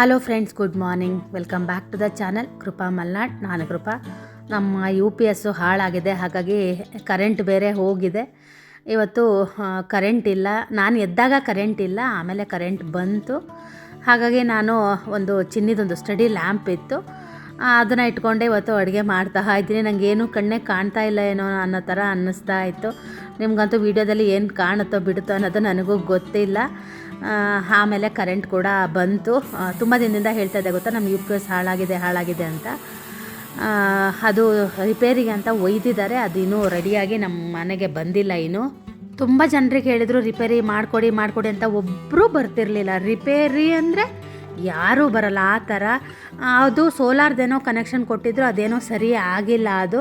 Hello friends good morning welcome back to the channel Krupa Malnad ನಾನು ಕೃಪಾ ನಮ್ಮ U P S ಹಾಳಾಗಿದೆ. ಹಾಗಾಗಿ current ಬೇರೆ ಹೋಗಿದೆ. ಇವತ್ತು ಕರೆಂಟ್ ಇಲ್ಲ. ನಾನು ಎದ್ದಾಗ ಕರೆಂಟ್ ಇಲ್ಲ. ಆಮೇಲೆ ಕರೆಂಟ್ ಬಂತು. ಹಾಗಾಗಿ ನಾನು ಒಂದು ಚಿನ್ನಿದೊಂದು ಸ್ಟಡಿ ಲ್ಯಾಂಪ್ ಇತ್ತು. ಅದನ್ನು ಇಟ್ಕೊಂಡೆ ಇವತ್ತು ಅಡುಗೆ ಮಾಡ್ತಾ ಇದ್ದೀನಿ. ನನಗೇನು ಕಣ್ಣೇ ಕಾಣ್ತಾ ಇಲ್ಲ ಏನೋ ಅನ್ನೋ ಥರ ಅನ್ನಿಸ್ತಾ ಇತ್ತು. ನಿಮ್ಗಂತೂ ವೀಡಿಯೋದಲ್ಲಿ ಏನು ಕಾಣುತ್ತೋ ಬಿಡುತ್ತೋ ಅನ್ನೋದು ನನಗೂ ಗೊತ್ತಿಲ್ಲ ಆಮೇಲೆ ಕರೆಂಟ್ ಕೂಡ ಬಂತು. ತುಂಬ ದಿನದಿಂದ ಹೇಳ್ತಾ ಇದ್ದೆ, ಗೊತ್ತಾ? ನಮ್ಮ ಯು ಪಿ ಎಸ್ ಹಾಳಾಗಿದೆ ಹಾಳಾಗಿದೆ ಅಂತ. ಅದು ರಿಪೇರಿಗೆ ಅಂತ ಒಯ್ದಿದ್ದಾರೆ. ಅದು ಇನ್ನೂ ರೆಡಿಯಾಗಿ ನಮ್ಮ ಮನೆಗೆ ಬಂದಿಲ್ಲ ಇನ್ನೂ. ತುಂಬ ಜನರಿಗೆ ಹೇಳಿದರು ರಿಪೇರಿ ಮಾಡಿಕೊಡಿ ಮಾಡಿಕೊಡಿ ಅಂತ ಒಬ್ಬರೂ ಬರ್ತಿರಲಿಲ್ಲ. ರಿಪೇರಿ ಅಂದರೆ ಯಾರೂ ಬರಲ್ಲ, ಆ ಥರ. ಅದು ಸೋಲಾರ್ದೇನೋ ಕನೆಕ್ಷನ್ ಕೊಟ್ಟಿದ್ರು, ಅದೇನೋ ಸರಿ ಆಗಿಲ್ಲ ಅದು.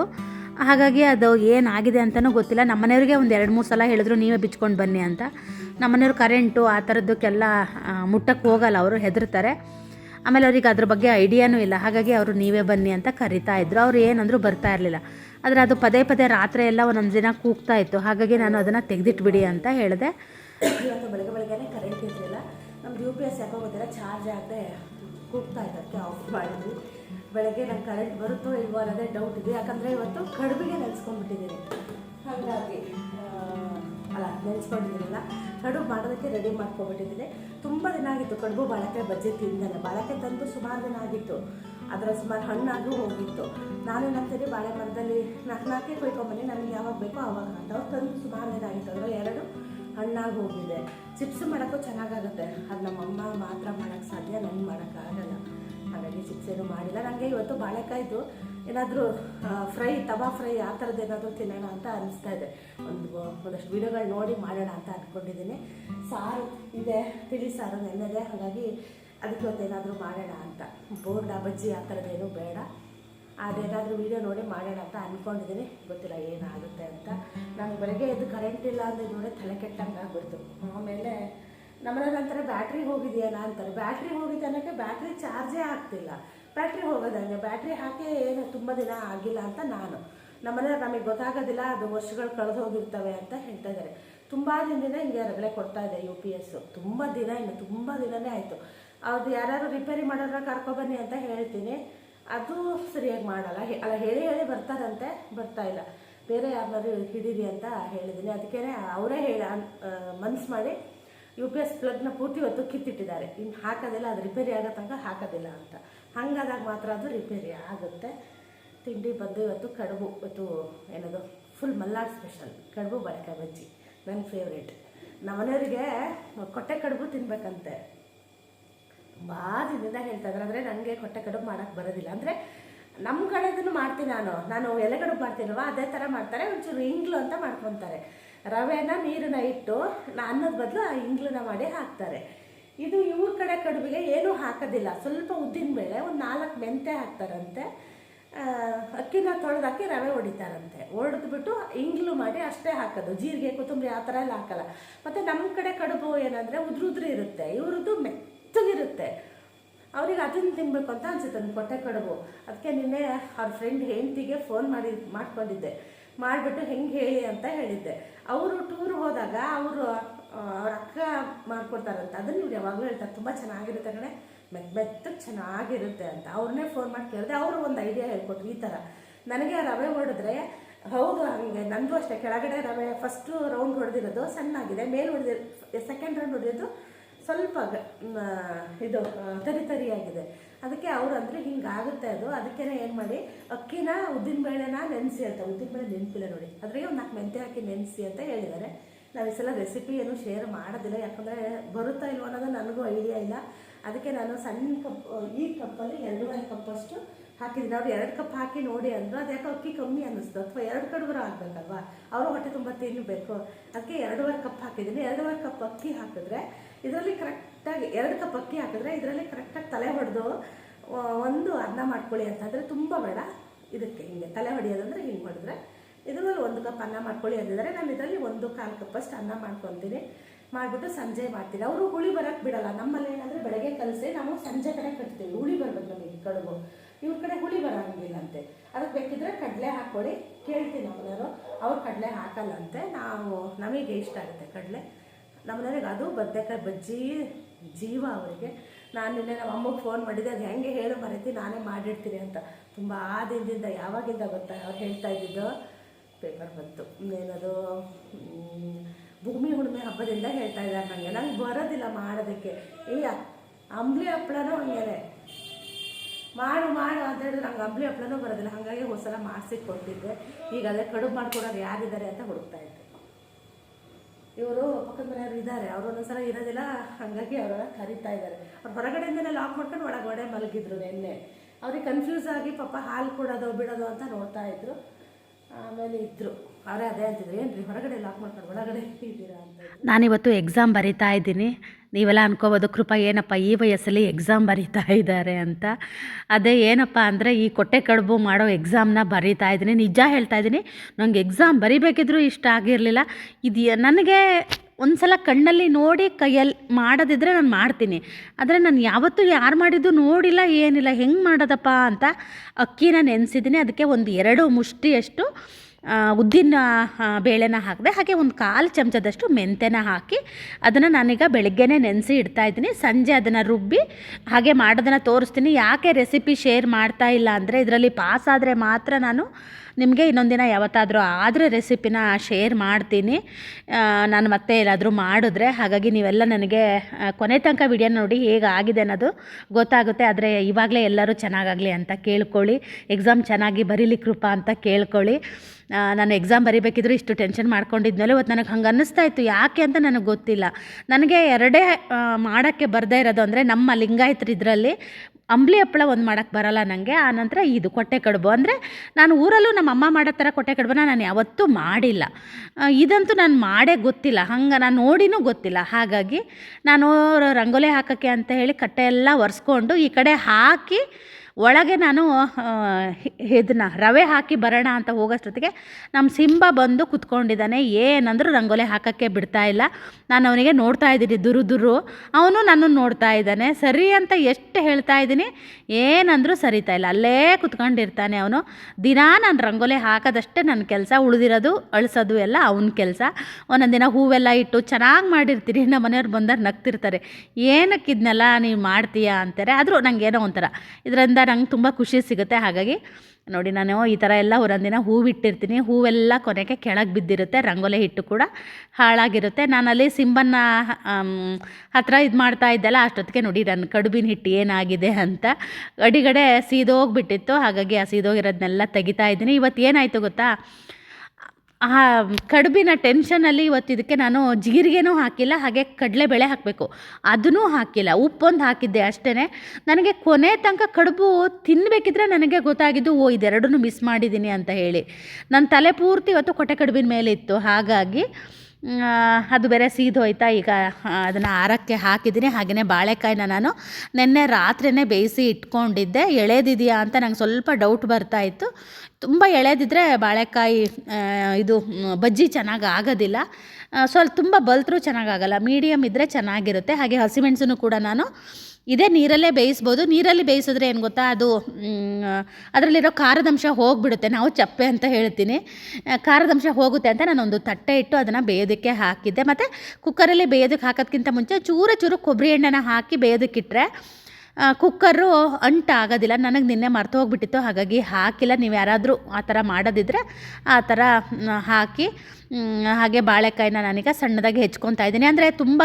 ಹಾಗಾಗಿ ಅದು ಏನಾಗಿದೆ ಅಂತಲೂ ಗೊತ್ತಿಲ್ಲ. ನಮ್ಮನೆಯವ್ರಿಗೆ ಒಂದು ಎರಡು ಮೂರು ಸಲ ಹೇಳಿದ್ರು, ನೀವೇ ಬಿಚ್ಕೊಂಡು ಬನ್ನಿ ಅಂತ. ನಮ್ಮನೆಯವ್ರು ಕರೆಂಟು ಆ ಥರದ್ದಕ್ಕೆಲ್ಲ ಮುಟ್ಟಕ್ಕೆ ಹೋಗಲ್ಲ. ಅವರು ಹೆದರ್ತಾರೆ. ಆಮೇಲೆ ಅವ್ರಿಗೆ ಅದ್ರ ಬಗ್ಗೆ ಐಡಿಯಾನೂ ಇಲ್ಲ. ಹಾಗಾಗಿ ಅವರು ನೀವೇ ಬನ್ನಿ ಅಂತ ಕರಿತಾ ಇದ್ರು. ಅವ್ರು ಏನಂದ್ರು ಬರ್ತಾ ಇರಲಿಲ್ಲ. ಆದರೆ ಅದು ಪದೇ ಪದೇ ರಾತ್ರಿ ಎಲ್ಲ ಒಂದೊಂದು ದಿನ ಕೂಗ್ತಾ ಇತ್ತು. ಹಾಗಾಗಿ ನಾನು ಅದನ್ನು ತೆಗೆದಿಟ್ಬಿಡಿ ಅಂತ ಹೇಳಿದೆ. ಬೆಳಗ್ಗೆ ಕರೆಂಟ್ ಇರಲಿಲ್ಲ. ನಮ್ಮ ಯು ಪಿ ಎಸ್ ಯಾಕೋ ಗೊತ್ತಿಲ್ಲ, ಚಾರ್ಜ್ ಆಗದೆ ಕೂಗ್ತಾ ಇದ್ದಕ್ಕೆ ಆಫ್ ಮಾಡಿದ್ವಿ. ಬೆಳಗ್ಗೆ ನಂಗೆ ಕರೆಂಟ್ ಬರುತ್ತೋ ಇಲ್ವೋ ಅನ್ನೋದೇ ಡೌಟ್ ಇದೆ. ಯಾಕಂದರೆ ಇವತ್ತು ಕಡುಬಿಗೆ ನೆನೆಸ್ಕೊಂಡ್ಬಿಟ್ಟಿದ್ದೀನಿ. ಹಾಗಾಗಿ ಅಲ್ಲ, ನೆನೆಸ್ಕೊಂಡಿದ್ದೀನಲ್ಲ. ಕಡುಬು ಮಾಡೋದಕ್ಕೆ ರೆಡಿ ಮಾಡ್ಕೊಂಡ್ಬಿಟ್ಟಿದ್ದೀನಿ. ತುಂಬ ದಿನ ಆಗಿತ್ತು ಕಡುಬು ಬಾಳೆಕಾಯಿ ಬಜ್ಜಿ ತಿಂದಲ್ಲ ಬಾಳಕ್ಕೆ ತಂದು ಸುಮಾರು ದಿನ ಆಗಿತ್ತು. ಅದರ ಸುಮಾರು ಹಣ್ಣಾಗೂ ಹೋಗಿತ್ತು. ನಾನು ಏನಂತೀನಿ ಬಾಳೆ ಮರದಲ್ಲಿ ನಾಲ್ಕು ನಾಲ್ಕೇ ಕೊಯ್ಕೊಂಬನ್ನಿ. ನನಗೆ ಯಾವಾಗ ಬೇಕೋ ಆವಾಗ ಅಂತ. ಅವ್ರು ತಂದು ಸುಮಾರು ದಿನ ಆಗಿತ್ತು. ಅದರ ಎರಡು ಹಣ್ಣಾಗಿ ಹೋಗಿದೆ ಚಿಪ್ಸ್ ಮಾಡೋಕ್ಕೂ ಚೆನ್ನಾಗಾಗುತ್ತೆ. ಅದು ನಮ್ಮಮ್ಮ ಮಾತ್ರ ಮಾಡೋಕ್ಕೆ ಸಾಧ್ಯ ನನಗೆ ಮಾಡೋಕ್ಕಾಗಲ್ಲ ಹಾಗಾಗಿ ಚಿಪ್ಸ್ ಮಾಡಿಲ್ಲ. ನನಗೆ ಇವತ್ತು ಬಾಳೆಕಾಯ್ದು ಏನಾದರೂ ಫ್ರೈ, ತವಾ ಫ್ರೈ ಆ ಥರದ್ದು ಏನಾದರೂ ತಿನ್ನೋಣ ಅಂತ ಅನಿಸ್ತಾ ಇದೆ. ಒಂದು ಒಂದಷ್ಟು ವಿಡಿಯೋಗಳು ನೋಡಿ ಮಾಡೋಣ ಅಂತ ಅಂದ್ಕೊಂಡಿದ್ದೀನಿ ಸಾರು ಇದೆ, ತಿಳಿ ಸಾರು ನೆನ್ನೆದೆ ಹಾಗಾಗಿ ಅದಕ್ಕೆ ಏನಾದ್ರೂ ಮಾಡೋಣ ಅಂತ. ಬೋಂಡ, ಬಜ್ಜಿ ಆ ಥರದ್ದೇನು ಬೇಡ. ಅದೇನಾದರೂ ವೀಡಿಯೋ ನೋಡಿ ಮಾಡೋಣ ಅಂತ ಅಂದ್ಕೊಂಡಿದ್ದೀನಿ ಗೊತ್ತಿಲ್ಲ ಏನಾಗುತ್ತೆ ಅಂತ. ನಾನು ಬೆಳಗ್ಗೆ ಎದ್ದು ಕರೆಂಟ್ ಇಲ್ಲ ಅಂದರೆ ನೋಡಿ ತಲೆ ಕೆಟ್ಟಂಗೆ ಆಗ್ಬಿಡ್ತು ಆಮೇಲೆ ನಮ್ಮನೇಲಿ ಅಂತಾರೆ ಬ್ಯಾಟ್ರಿ ಹೋಗಿದೆಯಲ್ಲ ಅಂತಾರೆ. ಬ್ಯಾಟ್ರಿ ಹೋಗಿದೆ ಅನ್ನೋಕ್ಕೆ ಬ್ಯಾಟ್ರಿ ಚಾರ್ಜೇ ಆಗ್ತಿಲ್ಲ. ಬ್ಯಾಟ್ರಿ ಹೋಗೋದಂಗೆ. ಬ್ಯಾಟ್ರಿ ಹಾಕಿ ಏನು ತುಂಬ ದಿನ ಆಗಿಲ್ಲ ಅಂತ ನಾನು. ನಮ್ಮನೇಲಿ ನಮಗೆ ಗೊತ್ತಾಗೋದಿಲ್ಲ, ಅದು ವರ್ಷಗಳು ಕಳೆದು ಹೋಗಿರ್ತವೆ ಅಂತ ಹೇಳ್ತಾ ಇದ್ದಾರೆ. ತುಂಬ ದಿನದಿಂದ ಹಿಂಗೆ ರಗಳೆ ಕೊಡ್ತಾ ಇದೆ ಯು ಪಿ ಎಸ್ಸು ತುಂಬ ದಿನ ಇನ್ನು ತುಂಬ ದಿನನೇ ಆಯಿತು. ಅದು ಯಾರು ರಿಪೇರಿ ಮಾಡೋದ್ರ ಕರ್ಕೊಬನ್ನಿ ಅಂತ ಹೇಳ್ತೀನಿ. ಅದು ಸರಿಯಾಗಿ ಮಾಡಲ್ಲ. ಅಲ್ಲ ಹೇಳಿ ಹೇಳಿ ಬರ್ತಾರಂತೆ, ಬರ್ತಾ ಇಲ್ಲ. ಬೇರೆ ಯಾರನ್ನಾದ್ರೂ ಹಿಡೀರಿ ಅಂತ ಹೇಳಿದ್ದೀನಿ. ಅದಕ್ಕೇ ಅವರೇ ಹೇಳ ಮನ್ಸು ಮಾಡಿ ಯು ಪಿ ಎಸ್ ಪ್ಲಗ್ನ ಪೂರ್ತಿ ಹೊತ್ತು ಕಿತ್ತಿಟ್ಟಿದ್ದಾರೆ. ಇನ್ನು ಹಾಕೋದಿಲ್ಲ, ಅದು ರಿಪೇರಿ ಆಗೋ ತನಕ ಹಾಕೋದಿಲ್ಲ ಅಂತ. ಹಂಗಾದಾಗ ಮಾತ್ರ ಅದು ರಿಪೇರಿ ಆಗುತ್ತೆ. ತಿಂಡಿ ಬಂದು ಇವತ್ತು ಕಡುಬು, ಇವತ್ತು ಏನದು ಫುಲ್ ಮಲ್ಲಾಡ್ ಸ್ಪೆಷಲ್ ಕಡುಬು ಬಳಕೆ ಬಜ್ಜಿ. ನನ್ನ ಫೇವ್ರೇಟ್ ನಮ್ಮನೆಯವರಿಗೆ ಕೊಟ್ಟೆ ಕಡುಬು ತಿನ್ಬೇಕಂತೆ. ತುಂಬ ದಿನದಿಂದ ಹೇಳ್ತಾ ಇದ್ದಾರೆ. ಅಂದರೆ ನನಗೆ ಕೊಟ್ಟೆ ಕಡುಬು ಮಾಡೋಕ್ಕೆ ಬರೋದಿಲ್ಲ. ಅಂದರೆ ನಮ್ಮ ಕಡೆದನ್ನು ಮಾಡ್ತೀನಿ ನಾನು. ನಾನು ಎಲೆ ಕಡುಬು ಮಾಡ್ತೀನಲ್ವ? ಅದೇ ಥರ ಮಾಡ್ತಾರೆ. ಒಂಚೂರು ಇಂಗ್ಲು ಅಂತ ಮಾಡ್ಕೊತಾರೆ. ರವೆನ ನೀರನ್ನ ಇಟ್ಟು ಅನ್ನದ ಬದಲು ಆ ಇಂಗ್ಲನ್ನ ಮಾಡಿ ಹಾಕ್ತಾರೆ. ಇದು ಇವ್ರ ಕಡೆ ಕಡುಬಿಗೆ ಏನೂ ಹಾಕೋದಿಲ್ಲ. ಸ್ವಲ್ಪ ಉದ್ದಿನ ಬೇಳೆ, ಒಂದು ನಾಲ್ಕು ಮೆಂತೆ ಹಾಕ್ತಾರಂತೆ. ಅಕ್ಕಿನ ತೊಳೆದಾಕಿ ರವೆ ಹೊಡಿತಾರಂತೆ. ಹೊಡೆದ್ಬಿಟ್ಟು ಇಂಗ್ಲು ಮಾಡಿ ಅಷ್ಟೇ ಹಾಕೋದು. ಜೀರಿಗೆ, ಕೊತ್ತಂಬರಿ ಆ ಥರ ಎಲ್ಲ ಹಾಕಲ್ಲ. ಮತ್ತು ನಮ್ಮ ಕಡೆ ಕಡುಬು ಏನಂದರೆ ಉದ್ರುದ್ರಿ ಇರುತ್ತೆ. ಇವ್ರದ್ದು ಮೆತ್ತಗಿರುತ್ತೆ. ಅವ್ರಿಗೆ ಅದನ್ನು ತಿನ್ನಬೇಕು ಅಂತ ಅನ್ಸುತ್ತೆ ನನ್ನ ಕೊಟ್ಟೆ ಕಡುಬು. ಅದಕ್ಕೆ ನಿನ್ನೆ ಅವ್ರ ಫ್ರೆಂಡ್ ಹೆಂಡ್ತಿಗೆ ಫೋನ್ ಮಾಡಿ ಮಾಡ್ಕೊಂಡಿದ್ದೆ. ಮಾಡಿಬಿಟ್ಟು ಹೆಂಗೆ ಹೇಳಿ ಅಂತ ಹೇಳಿದ್ದೆ. ಅವರು ಟೂರ್ ಹೋದಾಗ ಅವರು ಅವ್ರ ಅಕ್ಕ ಮಾಡ್ಕೊಡ್ತಾರಂತ. ಅದನ್ನು ಇವ್ರು ಯಾವಾಗಲೂ ಹೇಳ್ತಾರೆ, ತುಂಬ ಚೆನ್ನಾಗಿರುತ್ತೆ ಕಣೆ ಮೆತ್ತ ಮೆತ್ತಗೆ ಚೆನ್ನಾಗಿರುತ್ತೆ ಅಂತ. ಅವ್ರನ್ನೇ ಫೋನ್ ಮಾಡಿ ಕೇಳಿದೆ, ಅವರು ಒಂದು ಐಡಿಯಾ ಹೇಳ್ಕೊಟ್ರು ಈ ಥರ ನನಗೆ ರವೆ ಹೊಡೆದ್ರೆ, ಹೌದು, ಹಂಗೆ, ನಂದು ಅಷ್ಟೇ, ಕೆಳಗಡೆ ರವೆ ಫಸ್ಟು ರೌಂಡ್ ಹೊಡೆದಿರೋದು ಸಣ್ಣಾಗಿದೆ, ಮೇಲೆ ಹೊಡೆದಿರೋ ಸೆಕೆಂಡ್ ರೌಂಡ್ ಹೊಡೆದಿದ್ದು ಸ್ವಲ್ಪ ಇದು ತರಿ ತರಿಯಾಗಿದೆ. ಅದಕ್ಕೆ ಅವ್ರು ಅಂದರೆ ಹಿಂಗಾಗುತ್ತೆ ಅದು. ಅದಕ್ಕೆ ಏನು ಮಾಡಿ, ಅಕ್ಕಿನ ಉದ್ದಿನಬೇಳೆನ ನೆನೆಸಿ ಅಂತ ಉದ್ದಿನಬೇಳೆ ನೆನಪಿಲ್ಲ ನೋಡಿ. ಅದರಿಗೆ ಒಂದು ನಾಲ್ಕು ಮೆಂತೆ ಹಾಕಿ ನೆನೆಸಿ ಅಂತ ಹೇಳಿದ್ದಾರೆ ನಾವು ಈ ಸಲ ರೆಸಿಪಿ ಏನು ಶೇರ್ ಮಾಡೋದಿಲ್ಲ, ಯಾಕಂದರೆ ಬರುತ್ತಾ ಇಲ್ವೋ ಅನ್ನೋದು ನನಗೂ ಐಡಿಯಾ ಇಲ್ಲ. ಅದಕ್ಕೆ ನಾನು ಸಣ್ಣ ಕಪ್, ಈ ಕಪ್ಪಲ್ಲಿ ಎರಡೂವರೆ ಕಪ್ಪಷ್ಟು ಹಾಕಿದ್ದೀನಿ ಅವ್ರು ಎರಡು ಕಪ್ ಹಾಕಿ ನೋಡಿ ಅಂದರು, ಅದು ಯಾಕೆ ಅಕ್ಕಿ ಕಮ್ಮಿ ಅನ್ನಿಸ್ತು. ಅಥವಾ ಎರಡು ಕಡುಬರು ಆಗಬೇಕಲ್ವಾ? ಅವರು ಹೊಟ್ಟೆ ತುಂಬ ತಿನ್ನಬೇಕು ಅದಕ್ಕೆ ಎರಡೂವರೆ ಕಪ್ ಹಾಕಿದ್ದೀನಿ ಎರಡೂವರೆ ಕಪ್ ಅಕ್ಕಿ ಹಾಕಿದ್ರೆ, ಇದರಲ್ಲಿ ಕರೆಕ್ಟಾಗಿ ಎರಡು ಕಪ್ ಅಕ್ಕಿ ಹಾಕಿದ್ರೆ ಇದರಲ್ಲಿ ಕರೆಕ್ಟಾಗಿ ತಲೆ ಹೊಡೆದು ಒಂದು ಅನ್ನ ಮಾಡ್ಕೊಳ್ಳಿ ಅಂತಂದರೆ ತುಂಬ ಬೇಡ. ಇದಕ್ಕೆ ಹಿಂಗೆ ತಲೆ ಹೊಡೆಯೋದಂದ್ರೆ ಹಿಂಗೆ ಮಾಡಿದ್ರೆ ಇದರಲ್ಲಿ ಒಂದು ಕಪ್ ಅನ್ನ ಮಾಡ್ಕೊಳ್ಳಿ ಅಂತಿದ್ದಾರೆ ನಾನು ಇದರಲ್ಲಿ ಒಂದು ಕಾಲು ಕಪ್ಪಷ್ಟು ಅನ್ನ ಮಾಡ್ಕೊತೀನಿ. ಮಾಡಿಬಿಟ್ಟು ಸಂಜೆ ಮಾಡ್ತೀನಿ. ಅವರು ಹುಳಿ ಬರೋಕ್ಕೆ ಬಿಡಲ್ಲ. ನಮ್ಮಲ್ಲಿ ಏನಂದರೆ ಬೆಳಗ್ಗೆ ಕಲಸಿ ನಾವು ಸಂಜೆ ಕಡೆ ಕಟ್ತೀವಿ. ಹುಳಿ ಬರಬೇಕು ನಮಗೆ ಕಡುಬು. ಇವ್ರ ಕಡೆ ಹುಳಿ ಬರೋಂಗಿಲ್ಲಂತೆ. ಅದಕ್ಕೆ ಬೇಕಿದ್ರೆ ಕಡಲೆ ಹಾಕ್ಕೊಳ್ಳಿ. ಕೇಳ್ತೀನಿ ನಮ್ಮನೆಯವರು. ಅವ್ರು ಕಡಲೆ ಹಾಕಲ್ಲಂತೆ. ನಾವು ನಮಗೆ ಇಷ್ಟ ಆಗುತ್ತೆ ಕಡಲೆ. ನಮ್ಮನೆಯವ್ರಿಗೆ ಅದು ಬದನೆಕಾಯಿ ಬಜ್ಜಿ ಜೀವ ಅವರಿಗೆ. ನಾನು ನಿನ್ನೆ ನಮ್ಮ ಅಮ್ಮಗೆ ಫೋನ್ ಮಾಡಿದ್ದೆ ಅದು ಹೆಂಗೆ ಹೇಳು ಮರೀತಿ, ನಾನೇ ಮಾಡಿರ್ತೀನಿ ಅಂತ. ತುಂಬ ಆ ದಿನದಿಂದ ಯಾವಾಗಿಂದ ಗೊತ್ತಾ ಅವ್ರು ಹೇಳ್ತಾ ಇದ್ದಿದ್ದು? ಪೇಪರ್ ಬಂತು. ಏನದು? ಭೂಮಿ ಹುಣ್ಣಿಮೆ ಹಬ್ಬದಿಂದ ಹೇಳ್ತಾ ಇದ್ದಾರೆ ನನಗೆ ನಂಗೆ ಬರೋದಿಲ್ಲ ಮಾಡೋದಕ್ಕೆ. ಇಲ್ಲ ಅಂಬ್ಲಿ ಹಪ್ಪಳನೂ ಹಂಗೇನೆ. ಮಾಡು ಮಾಡು ಅಂತ ಹೇಳಿದ್ರೆ ನಂಗೆ ಅಂಬ್ಲಿ ಹಪ್ಪಳನೂ ಬರೋದಿಲ್ಲ. ಹಾಗಾಗಿ ಹೊಸಲ ಸಲ ಮಾಡಿಸಿ ಕೊಟ್ಟಿದ್ದೆ. ಈಗ ಅದೇ ಕಡುಬು ಮಾಡ್ಕೊಡೋರು ಯಾರಿದ್ದಾರೆ ಅಂತ ಹುಡುಕ್ತಾ ಇದ್ದೆ. ಇವರು ಪಕ್ಕದ ಮನೆಯವರು ಇದ್ದಾರೆ. ಅವರು ಒಂದೊಂದ್ಸಲ ಇರೋದಿಲ್ಲ. ಹಾಗಾಗಿ ಅವರನ್ನ ಕರಿತಾ ಇದ್ದಾರೆ. ಅವ್ರು ಹೊರಗಡೆಯಿಂದನೇ ಲಾಕ್ ಮಾಡ್ಕೊಂಡು ಒಳಗಡೆ ಮಲಗಿದ್ರು ನಿನ್ನೆ. ಅವ್ರಿಗೆ ಕನ್ಫ್ಯೂಸ್ ಆಗಿ ಪಾಪ ಹಾಲು ಕೊಡೋದು, ಬಿಡೋದು ಅಂತ ನೋಡ್ತಾ ಇದ್ರು. ಆಮೇಲೆ ಇದ್ರು. ಅವರೇ ಅದೇ ಅಂತಿದ್ರು. ಏನ್ರಿ, ಹೊರಗಡೆ ಲಾಕ್ ಮಾಡ್ಕೊಂಡು ಒಳಗಡೆ ಇದ್ದೀರಾ ಅಂತ. ನಾನಿವತ್ತು ಎಕ್ಸಾಮ್ ಬರಿತಾ ಇದ್ದೀನಿ. ನೀವೆಲ್ಲ ಅನ್ಕೋಬೋದು, ಕೃಪಾ, ಏನಪ್ಪ ಈ ವಯಸ್ಸಲ್ಲಿ ಎಕ್ಸಾಮ್ ಬರೀತಾ ಇದ್ದಾರೆ ಅಂತ. ಅದೇ ಏನಪ್ಪ ಅಂದರೆ, ಈ ಕೊಟ್ಟೆ ಕಡುಬು ಮಾಡೋ ಎಕ್ಸಾಮ್ನ ಬರೀತಾ ಇದ್ದೀನಿ. ನಿಜ ಹೇಳ್ತಾ ಇದ್ದೀನಿ ನನಗೆ ಎಕ್ಸಾಮ್ ಬರಿಬೇಕಿದ್ರೂ ಇಷ್ಟ ಆಗಿರಲಿಲ್ಲ. ಇದು ನನಗೆ ಒಂದು ಸಲ ಕಣ್ಣಲ್ಲಿ ನೋಡಿ ಕೈಯಲ್ಲಿ ಮಾಡೋದಿದ್ರೆ ನಾನು ಮಾಡ್ತೀನಿ. ಆದರೆ ನಾನು ಯಾವತ್ತೂ ಯಾರು ಮಾಡಿದ್ದು ನೋಡಿಲ್ಲ, ಏನಿಲ್ಲ, ಹೆಂಗೆ ಮಾಡೋದಪ್ಪ ಅಂತ ಅಕ್ಕಿನ ನೆನೆಸಿದ್ದೀನಿ. ಅದಕ್ಕೆ ಒಂದು ಎರಡು ಮುಷ್ಟಿಯಷ್ಟು ಉದ್ದಿನ ಬೇಳೆನ ಹಾಕಿದೆ, ಹಾಗೆ ಒಂದು ಕಾಲು ಚಮಚದಷ್ಟು ಮೆಂತೆನ ಹಾಕಿ ಅದನ್ನು ನಾನೀಗ ಬೆಳಗ್ಗೆನೇ ನೆನೆಸಿ ಇಡ್ತಾ ಇದ್ದೀನಿ. ಸಂಜೆ ಅದನ್ನು ರುಬ್ಬಿ ಹಾಗೆ ಮಾಡೋದನ್ನು ತೋರಿಸ್ತೀನಿ. ಯಾಕೆ ರೆಸಿಪಿ ಶೇರ್ ಮಾಡ್ತಾ ಇಲ್ಲ ಅಂದರೆ ಇದರಲ್ಲಿ ಪಾಸ್ ಆದರೆ ಮಾತ್ರ ನಾನು ನಿಮಗೆ ಇನ್ನೊಂದಿನ ಯಾವತ್ತಾದರೂ ಆದರೆ ರೆಸಿಪಿನ ಶೇರ್ ಮಾಡ್ತೀನಿ. ನಾನು ಮತ್ತೆ ಏನಾದರೂ ಮಾಡಿದ್ರೆ, ಹಾಗಾಗಿ ನೀವೆಲ್ಲ ನನಗೆ ಕೊನೆ ತನಕ ವಿಡಿಯೋ ನೋಡಿ ಹೇಗೆ ಆಗಿದೆ ಅನ್ನೋದು ಗೊತ್ತಾಗುತ್ತೆ. ಆದರೆ ಇವಾಗಲೇ ಎಲ್ಲರೂ ಚೆನ್ನಾಗಾಗಲಿ ಅಂತ ಕೇಳ್ಕೊಳ್ಳಿ. ಎಕ್ಸಾಮ್ ಚೆನ್ನಾಗಿ ಬರೀಲಿ ಕೃಪಾ ಅಂತ ಕೇಳ್ಕೊಳ್ಳಿ. ನಾನು ಎಕ್ಸಾಮ್ ಬರಿಬೇಕಿದ್ರು ಇಷ್ಟು ಟೆನ್ಷನ್ ಮಾಡ್ಕೊಂಡಿದ್ಮೇಲೆ ಇವತ್ತು ನನಗೆ ಹಂಗೆ ಅನ್ನಿಸ್ತಾ ಇತ್ತು. ಯಾಕೆ ಅಂತ ನನಗೆ ಗೊತ್ತಿಲ್ಲ. ನನಗೆ ಎರಡೇ ಮಾಡೋಕ್ಕೆ ಬರದೇ ಇರೋದು ಅಂದರೆ ನಮ್ಮ ಲಿಂಗಾಯತರು ಇದರಲ್ಲಿ ಅಂಬ್ಲಿ ಹಪ್ಪಳ ಒಂದು ಮಾಡೋಕ್ಕೆ ಬರಲ್ಲ ನನಗೆ ಆನಂತರ ಇದು ಕೊಟ್ಟೆ ಕಡುಬು. ಅಂದರೆ ನಾನು ಊರಲ್ಲೂ ನಮ್ಮ ಅಮ್ಮ ಮಾಡೋ ಥರ ಕೊಟ್ಟೆ ಕಡುಬನ್ನ ನಾನು ಯಾವತ್ತೂ ಮಾಡಿಲ್ಲ. ಇದಂತೂ ನಾನು ಮಾಡೇ ಗೊತ್ತಿಲ್ಲ. ಹಂಗೆ ನಾನು ನೋಡಿನೂ ಗೊತ್ತಿಲ್ಲ. ಹಾಗಾಗಿ ನಾನು ರಂಗೋಲಿ ಹಾಕೋಕ್ಕೆ ಅಂತ ಹೇಳಿ ಕಟ್ಟೆ ಎಲ್ಲ ಒರೆಸ್ಕೊಂಡು ಈ ಕಡೆ ಹಾಕಿ ಒಳಗೆ ನಾನು ಇದನ್ನ ರವೆ ಹಾಕಿ ಬರೋಣ ಅಂತ ಹೋಗೋಷ್ಟೊತ್ತಿಗೆ ನಮ್ಮ ಸಿಂಬ ಬಂದು ಕುತ್ಕೊಂಡಿದ್ದಾನೆ. ಏನಂದರೂ ರಂಗೋಲೆ ಹಾಕೋಕ್ಕೆ ಬಿಡ್ತಾ ಇಲ್ಲ. ನಾನು ಅವನಿಗೆ ನೋಡ್ತಾ ಇದ್ದೀನಿ, ದುರು ದುರು. ಅವನು ನಾನು ನೋಡ್ತಾ ಇದ್ದಾನೆ. ಸರಿ ಅಂತ ಎಷ್ಟು ಹೇಳ್ತಾ ಇದ್ದೀನಿ, ಏನಂದರೂ ಸರಿತಾ ಇಲ್ಲ. ಅಲ್ಲೇ ಕುತ್ಕೊಂಡಿರ್ತಾನೆ ಅವನು. ದಿನಾ ನಾನು ರಂಗೋಲೆ ಹಾಕೋದಷ್ಟೇ ನನ್ನ ಕೆಲಸ ಉಳಿದಿರೋದು, ಅಳಿಸೋದು ಎಲ್ಲ ಅವನ ಕೆಲಸ. ಒಂದೊಂದು ದಿನ ಹೂವೆಲ್ಲ ಇಟ್ಟು ಚೆನ್ನಾಗಿ ಮಾಡಿರ್ತೀನಿ. ನಮ್ಮ ಮನೆಯವ್ರು ಬಂದಾಗ ನಗ್ತಿರ್ತಾರೆ. ಏನಕ್ಕೆ ಇದನ್ನೆಲ್ಲ ನೀವು ಮಾಡ್ತೀಯಾ ಅಂತಾರೆ. ಆದರೂ ನನಗೇನೋ ಒಂಥರ. ಇದರಿಂದ ನಂಗೆ ತುಂಬ ಖುಷಿ ಸಿಗುತ್ತೆ. ಹಾಗಾಗಿ ನೋಡಿ ನಾನು ಈ ಥರ ಎಲ್ಲ ಒಂದಿನ ಹೂವಿಟ್ಟಿರ್ತೀನಿ. ಹೂವೆಲ್ಲ ಕೊನೆಗೆ ಕೆಳಗೆ ಬಿದ್ದಿರುತ್ತೆ. ರಂಗೋಲೆ ಹಿಟ್ಟು ಕೂಡ ಹಾಳಾಗಿರುತ್ತೆ. ನಾನಲ್ಲಿ ಸಿಂಬನ್ನ ಹತ್ತಿರ ಇದು ಮಾಡ್ತಾ ಇದ್ದೆಲ್ಲ ಅಷ್ಟೊತ್ತಿಗೆ ನೋಡಿ ನನ್ನ ಕಡುಬಿನ ಹಿಟ್ಟು ಏನಾಗಿದೆ ಅಂತ ಅಡಿಗಡೆ ಸೀದೋಗ್ಬಿಟ್ಟಿತ್ತು. ಹಾಗಾಗಿ ಆ ಸೀದೋಗಿರೋದನ್ನೆಲ್ಲ ತೆಗಿತಾ ಇದ್ದೀನಿ. ಇವತ್ತು ಏನಾಯಿತು ಗೊತ್ತಾ? ಆ, ಕಡುಬಿನ ಟೆನ್ಷನಲ್ಲಿ ಇವತ್ತು ಇದಕ್ಕೆ ನಾನು ಜೀರಿಗೆನೂ ಹಾಕಿಲ್ಲ, ಹಾಗೆ ಕಡಲೆಬೇಳೆ ಹಾಕಬೇಕು. ಅದನ್ನೂ ಹಾಕಿಲ್ಲ, ಉಪ್ಪೊಂದು ಹಾಕಿದ್ದೆ ಅಷ್ಟೇ ನನಗೆ ಕೊನೆ ತನಕ ಕಡುಬು ತಿನ್ನಬೇಕಿದ್ರೆ ನನಗೆ ಗೊತ್ತಾಗಿದ್ದು, ಓ, ಇದೆರಡನ್ನೂ ಮಿಸ್ ಮಾಡಿದ್ದೀನಿ ಅಂತ ಹೇಳಿ. ನನ್ನ ತಲೆ ಪೂರ್ತಿ ಇವತ್ತು ಕೊಟ್ಟೆ ಕಡುಬಿನ ಮೇಲೆ ಇತ್ತು, ಹಾಗಾಗಿ ಅದು ಬೇರೆ ಸೀದೋಯ್ತಾ? ಈಗ ಅದನ್ನು ಆರಕ್ಕೆ ಹಾಕಿದ್ದೀನಿ. ಹಾಗೆಯೇ ಬಾಳೆಕಾಯಿನ ನಾನು ನಿನ್ನೆ ರಾತ್ರಿನೇ ಬೇಯಿಸಿ ಇಟ್ಕೊಂಡಿದ್ದೆ. ಎಳೆದಿದೆಯಾ ಅಂತ ನಂಗೆ ಸ್ವಲ್ಪ ಡೌಟ್ ಬರ್ತಾ ಇತ್ತು. ತುಂಬ ಎಳೆದಿದ್ರೆ ಬಾಳೆಕಾಯಿ ಇದು ಬಜ್ಜಿ ಚೆನ್ನಾಗಿ ಆಗೋದಿಲ್ಲ. ಸ್ವಲ್ಪ ತುಂಬ ಬಲ್ತರೂ ಚೆನ್ನಾಗಾಗಲ್ಲ ಮೀಡಿಯಮ್ ಇದ್ದರೆ ಚೆನ್ನಾಗಿರುತ್ತೆ. ಹಾಗೆ ಹಸಿಮೆಣಸನ್ನು ಕೂಡ ನಾನು ಇದೇ ನೀರಲ್ಲೇ ಬೇಯಿಸ್ಬೋದು. ನೀರಲ್ಲಿ ಬೇಯಿಸಿದ್ರೆ ಏನು ಗೊತ್ತಾ? ಅದು ಅದರಲ್ಲಿರೋ ಖಾರದಂಶ ಹೋಗಿಬಿಡುತ್ತೆ. ನಾವು ಚಪ್ಪೆ ಅಂತ ಹೇಳ್ತೀನಿ. ಖಾರದಂಶ ಹೋಗುತ್ತೆ ಅಂತ ನಾನೊಂದು ತಟ್ಟೆ ಇಟ್ಟು ಅದನ್ನು ಬೇಯೋದಕ್ಕೆ ಹಾಕಿದ್ದೆ. ಮತ್ತು ಕುಕ್ಕರಲ್ಲಿ ಬೇಯೋದಕ್ಕೆ ಹಾಕೋದ್ಕಿಂತ ಮುಂಚೆ ಚೂರು ಚೂರು ಕೊಬ್ಬರಿ ಎಣ್ಣೆನ ಹಾಕಿ ಬೇಯೋದಕ್ಕಿಟ್ರೆ ಆ, ಕುಕ್ಕರು ಅಂಟು ಆಗೋದಿಲ್ಲ ನನಗೆ ನಿನ್ನೆ ಮರ್ತು ಹೋಗ್ಬಿಟ್ಟಿತ್ತು. ಹಾಗಾಗಿ ಹಾಕಿಲ್ಲ. ನೀವು ಯಾರಾದರೂ ಆ ಥರ ಮಾಡೋದಿದ್ರೆ ಆ ಥರ ಹಾಕಿ ಹಾಗೆ ಬಾಳೆಕಾಯಿನ ನಾನೀಗ ಸಣ್ಣದಾಗಿ ಹೆಚ್ಕೊತಾ ಇದ್ದೀನಿ. ಅಂದರೆ ತುಂಬ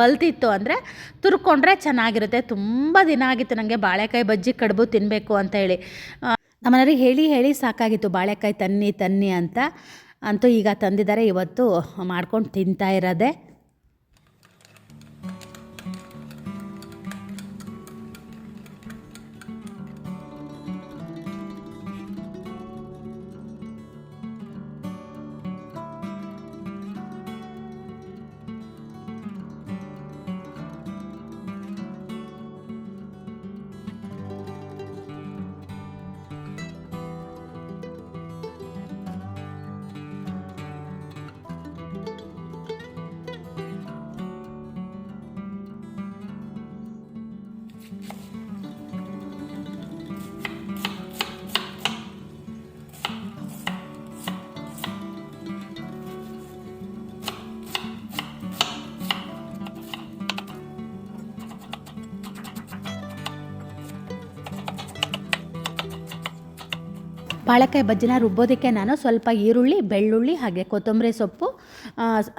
ಬಲ್ತಿತ್ತು ಅಂದರೆ ತುರ್ಕೊಂಡ್ರೆ ಚೆನ್ನಾಗಿರುತ್ತೆ. ತುಂಬ ದಿನ ಆಗಿತ್ತು ನನಗೆ ಬಾಳೆಕಾಯಿ ಬಜ್ಜಿ ಕಡುಬು ತಿನ್ನಬೇಕು ಅಂತ ಹೇಳಿ. ನಮ್ಮನೆಯವ್ರಿಗೆ ಹೇಳಿ ಹೇಳಿ ಸಾಕಾಗಿತ್ತು. ಬಾಳೆಕಾಯಿ ತನ್ನಿ ತನ್ನಿ ಅಂತ. ಅಂತೂ ಈಗ ತಂದಿದ್ದಾರೆ. ಇವತ್ತು ಮಾಡ್ಕೊಂಡು ತಿಂತಾ ಇರೋದೆ. ಬಾಳೆಕಾಯಿ ಬಜ್ಜಿನ ರುಬ್ಬೋದಕ್ಕೆ ನಾನು ಸ್ವಲ್ಪ ಈರುಳ್ಳಿ, ಬೆಳ್ಳುಳ್ಳಿ ಹಾಗೆ ಕೊತ್ತಂಬರಿ ಸೊಪ್ಪು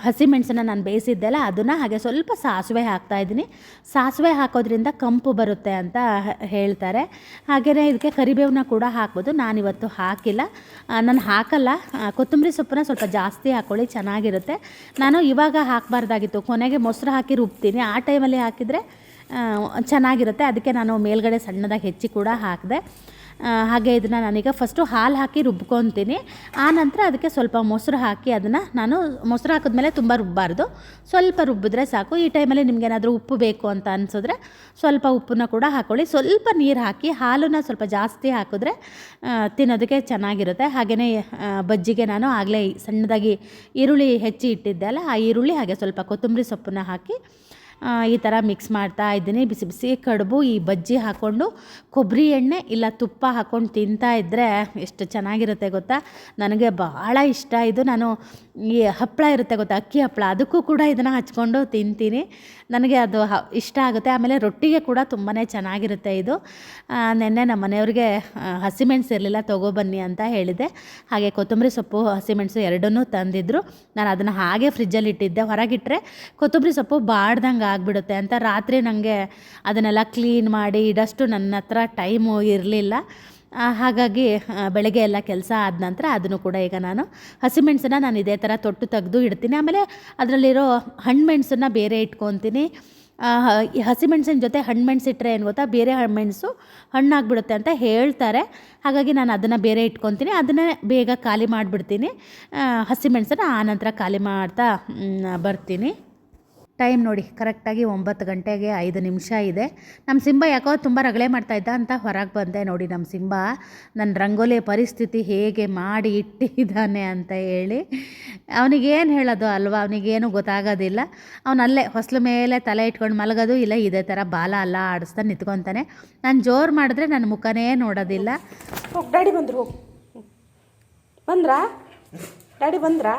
ಹಸಿಮೆಣಸನ್ನ ನಾನು ಬೇಯಿಸಿದ್ದೆಲ್ಲ ಅದನ್ನು ಹಾಗೆ ಸ್ವಲ್ಪ ಸಾಸಿವೆ ಹಾಕ್ತಾಯಿದ್ದೀನಿ ಸಾಸಿವೆ ಹಾಕೋದ್ರಿಂದ ಕಂಪು ಬರುತ್ತೆ ಅಂತ ಹೇಳ್ತಾರೆ. ಹಾಗೆಯೇ ಇದಕ್ಕೆ ಕರಿಬೇವನ್ನ ಕೂಡ ಹಾಕ್ಬೋದು. ನಾನಿವತ್ತು ಹಾಕಿಲ್ಲ. ನಾನು ಹಾಕಲ್ಲ. ಕೊತ್ತಂಬರಿ ಸೊಪ್ಪನ್ನ ಸ್ವಲ್ಪ ಜಾಸ್ತಿ ಹಾಕ್ಕೊಳ್ಳಿ ಚೆನ್ನಾಗಿರುತ್ತೆ. ನಾನು ಇವಾಗ ಹಾಕಬಾರ್ದಾಗಿತ್ತು. ಕೊನೆಗೆ ಮೊಸರು ಹಾಕಿ ರುಬ್ತೀನಿ. ಆ ಟೈಮಲ್ಲಿ ಹಾಕಿದರೆ ಚೆನ್ನಾಗಿರುತ್ತೆ. ಅದಕ್ಕೆ ನಾನು ಮೇಲ್ಗಡೆ ಸಣ್ಣದಾಗಿ ಹೆಚ್ಚಿ ಕೂಡ ಹಾಕಿದೆ. ಹಾಗೆ ಇದನ್ನು ನಾನೀಗ ಫಸ್ಟು ಹಾಲು ಹಾಕಿ ರುಬ್ಕೊತೀನಿ. ಆನಂತರ ನಂತರ ಅದಕ್ಕೆ ಸ್ವಲ್ಪ ಮೊಸರು ಹಾಕಿ ಅದನ್ನು ನಾನು ಮೊಸರು ಹಾಕಿದ್ಮೇಲೆ ತುಂಬ ರುಬ್ಬಾರ್ದು. ಸ್ವಲ್ಪ ರುಬ್ಬಿದ್ರೆ ಸಾಕು. ಈ ಟೈಮಲ್ಲಿ ನಿಮಗೇನಾದರೂ ಉಪ್ಪು ಬೇಕು ಅಂತ ಅನಿಸಿದ್ರೆ ಸ್ವಲ್ಪ ಉಪ್ಪನ್ನ ಕೂಡ ಹಾಕ್ಕೊಳ್ಳಿ ಸ್ವಲ್ಪ ನೀರು ಹಾಕಿ ಹಾಲನ್ನು ಸ್ವಲ್ಪ ಜಾಸ್ತಿ ಹಾಕಿದ್ರೆ ತಿನ್ನೋದಕ್ಕೆ ಚೆನ್ನಾಗಿರುತ್ತೆ. ಹಾಗೆಯೇ ಬಜ್ಜಿಗೆ ನಾನು ಆಗಲೇ ಸಣ್ಣದಾಗಿ ಈರುಳ್ಳಿ ಹೆಚ್ಚಿ ಇಟ್ಟಿದ್ದೆ ಅಲ್ಲ, ಆ ಈರುಳ್ಳಿ ಹಾಗೆ ಸ್ವಲ್ಪ ಕೊತ್ತಂಬರಿ ಸೊಪ್ಪನ್ನ ಹಾಕಿ ಈ ಥರ ಮಿಕ್ಸ್ ಮಾಡ್ತಾ ಇದ್ದೀನಿ. ಬಿಸಿ ಬಿಸಿ ಕಡುಬು, ಈ ಬಜ್ಜಿ ಹಾಕ್ಕೊಂಡು ಕೊಬ್ಬರಿ ಎಣ್ಣೆ, ಇಲ್ಲ ತುಪ್ಪ ಹಾಕ್ಕೊಂಡು ತಿಂತಾ ಇದ್ದರೆ ಎಷ್ಟು ಚೆನ್ನಾಗಿರುತ್ತೆ ಗೊತ್ತಾ? ನನಗೆ ಭಾಳ ಇಷ್ಟ. ಇದು ನಾನು ಈ ಹಪ್ಪಳ ಇರುತ್ತೆ ಗೊತ್ತಾ? ಅಕ್ಕಿ ಹಪ್ಪಳ ಅದಕ್ಕೂ ಕೂಡ ಇದನ್ನು ಹಚ್ಕೊಂಡು ತಿಂತೀನಿ. ನನಗೆ ಅದು ಇಷ್ಟ ಆಗುತ್ತೆ. ಆಮೇಲೆ ರೊಟ್ಟಿಗೆ ಕೂಡ ತುಂಬಾ ಚೆನ್ನಾಗಿರುತ್ತೆ ಇದು. ನಿನ್ನೆ ನಮ್ಮ ಮನೆಯವ್ರಿಗೆ ಹಸಿಮೆಣಸು ಇರಲಿಲ್ಲ ತೊಗೊಬನ್ನಿ ಅಂತ ಹೇಳಿದೆ. ಹಾಗೆ ಕೊತ್ತಂಬರಿ ಸೊಪ್ಪು ಹಸಿಮೆಣಸು ಎರಡನ್ನೂ ತಂದಿದ್ದರು ನಾನು ಅದನ್ನು ಹಾಗೆ ಫ್ರಿಜ್ಜಲ್ಲಿ ಇಟ್ಟಿದ್ದೆ. ಹೊರಗಿಟ್ಟರೆ ಕೊತ್ತಂಬರಿ ಸೊಪ್ಪು ಬಾಡ್ದಂಗೆ ಆಗಿಬಿಡುತ್ತೆ ಅಂತ ರಾತ್ರಿ ನನಗೆ ಅದನ್ನೆಲ್ಲ ಕ್ಲೀನ್ ಮಾಡಿ ಇಡಷ್ಟು ನನ್ನ ಹತ್ರ ಟೈಮು ಇರಲಿಲ್ಲ. ಹಾಗಾಗಿ ಬೆಳಗ್ಗೆ ಎಲ್ಲ ಕೆಲಸ ಆದ ನಂತರ ಅದನ್ನು ಕೂಡ ಈಗ ನಾನು ಹಸಿಮೆಣಸನ್ನ ನಾನು ಇದೇ ಥರ ತೊಟ್ಟು ತೆಗೆದು ಇಡ್ತೀನಿ. ಆಮೇಲೆ ಅದರಲ್ಲಿರೋ ಹಣ್ಣುಮೆಣಸನ್ನ ಬೇರೆ ಇಟ್ಕೊತೀನಿ. ಈ ಹಸಿಮೆಣಸಿನ ಜೊತೆ ಹಣ್ಣುಮೆಣಸು ಇಟ್ಟರೆ ಏನು ಗೊತ್ತಾ? ಬೇರೆ ಮೆಣಸು ಹಣ್ಣಾಗ್ಬಿಡುತ್ತೆ ಅಂತ ಹೇಳ್ತಾರೆ. ಹಾಗಾಗಿ ನಾನು ಅದನ್ನು ಬೇರೆ ಇಟ್ಕೊತೀನಿ. ಅದನ್ನೇ ಬೇಗ ಖಾಲಿ ಮಾಡಿಬಿಡ್ತೀನಿ. ಹಸಿಮೆಣಸನ್ನ ಆನಂತರ ಖಾಲಿ ಮಾಡ್ತಾ ಬರ್ತೀನಿ. ಟೈಮ್ ನೋಡಿ, ಕರೆಕ್ಟಾಗಿ ಒಂಬತ್ತು ಗಂಟೆಗೆ ಐದು ನಿಮಿಷ ಇದೆ. ನಮ್ಮ ಸಿಂಬ ಯಾಕೋ ತುಂಬ ರಗಳೆ ಮಾಡ್ತಾ ಇದ್ದ ಅಂತ ಹೊರಗೆ ಬಂದೆ ನೋಡಿ ನಮ್ಮ ಸಿಂಬ. ನನ್ನ ರಂಗೋಲಿ ಪರಿಸ್ಥಿತಿ ಹೇಗೆ ಮಾಡಿ ಇಟ್ಟಿದ್ದಾನೆ ಅಂತ ಹೇಳಿ. ಅವನಿಗೇನು ಹೇಳೋದು ಅಲ್ವಾ? ಅವನಿಗೇನು ಗೊತ್ತಾಗೋದಿಲ್ಲ. ಅವನಲ್ಲೇ ಹೊಸಲು ಮೇಲೆ ತಲೆ ಇಟ್ಕೊಂಡು ಮಲಗೋದು ಇಲ್ಲ, ಇದೇ ಥರ ಬಾಲ ಅಲ್ಲ ಆಡಿಸ್ತಾ ನಿಂತ್ಕೊತಾನೆ. ನಾನು ಜೋರು ಮಾಡಿದ್ರೆ ನನ್ನ ಮುಖನೇ ನೋಡೋದಿಲ್ಲ. ಡ್ಯಾಡಿ ಬಂದರು ಬಂದ್ರಾ? ಡ್ಯಾಡಿ ಬಂದ್ರಾ?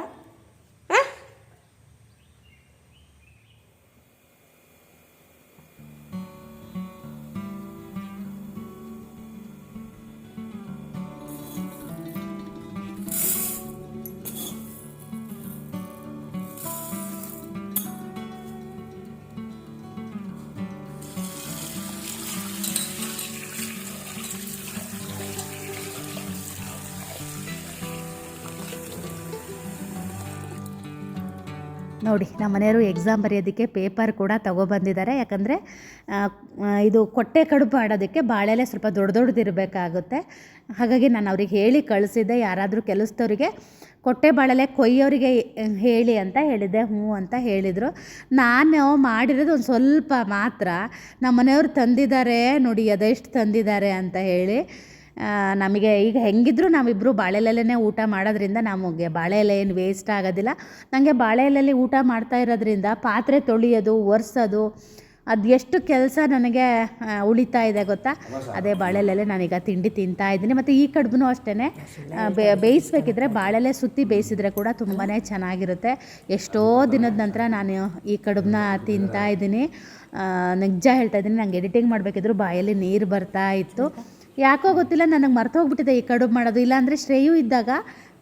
ನೋಡಿ, ನಮ್ಮ ಮನೆಯವರು ಎಕ್ಸಾಮ್ ಬರೆಯೋದಕ್ಕೆ ಪೇಪರ್ ಕೂಡ ತೊಗೊಬಂದಿದ್ದಾರೆ. ಯಾಕಂದರೆ ಇದು ಕೊಟ್ಟೆ ಕಡುಬು ಆಡೋದಕ್ಕೆ ಬಾಳೆಲೆ ಸ್ವಲ್ಪ ದೊಡ್ಡ ದೊಡ್ಡದಿರಬೇಕಾಗುತ್ತೆ ಹಾಗಾಗಿ ನಾನು ಅವ್ರಿಗೆ ಹೇಳಿ ಕಳಿಸಿದ್ದೆ. ಯಾರಾದರೂ ಕೆಲಸದವರಿಗೆ ಕೊಟ್ಟೆ ಬಾಳೆಲೆ ಕೊಯ್ಯೋರಿಗೆ ಹೇಳಿ ಅಂತ ಹೇಳಿದ್ದೆ, ಹ್ಞೂ ಅಂತ ಹೇಳಿದರು. ನಾನು ಮಾಡಿರೋದು ಒಂದು ಸ್ವಲ್ಪ ಮಾತ್ರ. ನಮ್ಮ ಮನೆಯವ್ರು ತಂದಿದ್ದಾರೆ ನೋಡಿ, ಅದೆಷ್ಟು ತಂದಿದ್ದಾರೆ ಅಂತ ಹೇಳಿ. ನಮಗೆ ಈಗ ಹೆಂಗಿದ್ರು ನಾವಿಬ್ಬರು ಬಾಳೆಲೆಲೇ ಊಟ ಮಾಡೋದ್ರಿಂದ ನಮಗೆ ಬಾಳೆ ಎಲೆ ಏನು ವೇಸ್ಟ್ ಆಗೋದಿಲ್ಲ. ನನಗೆ ಬಾಳೆ ಎಲೆಯಲ್ಲಿ ಊಟ ಮಾಡ್ತಾ ಇರೋದ್ರಿಂದ ಪಾತ್ರೆ ತೊಳೆಯೋದು, ಒರೆಸೋದು, ಅದು ಎಷ್ಟು ಕೆಲಸ ನನಗೆ ಉಳಿತಾ ಇದೆ ಗೊತ್ತಾ? ಅದೇ ಬಾಳೆಲೆಲೆ ನಾನೀಗ ತಿಂಡಿ ತಿಂತಾ ಇದ್ದೀನಿ. ಮತ್ತು ಈ ಕಡುಬು ಅಷ್ಟೇ ಬೇಯಿಸ್ಬೇಕಿದ್ರೆ ಬಾಳೆಲೆ ಸುತ್ತಿ ಬೇಯಿಸಿದ್ರೆ ಕೂಡ ತುಂಬಾ ಚೆನ್ನಾಗಿರುತ್ತೆ. ಎಷ್ಟೋ ದಿನದ ನಂತರ ನಾನು ಈ ಕಡುಬನ್ನ ತಿಂತಾ ಇದ್ದೀನಿ. ನಿಜ ಹೇಳ್ತಾ ಇದ್ದೀನಿ, ನಂಗೆ ಎಡಿಟಿಂಗ್ ಮಾಡಬೇಕಿದ್ರು ಬಾಯಲ್ಲಿ ನೀರು ಬರ್ತಾ ಇತ್ತು. ಯಾಕೋ ಗೊತ್ತಿಲ್ಲ, ನನಗೆ ಮರ್ತೋಗ್ಬಿಟ್ಟಿದೆ ಈ ಕಡುಬು ಮಾಡೋದು. ಇಲ್ಲಾಂದರೆ ಶ್ರೇಯು ಇದ್ದಾಗ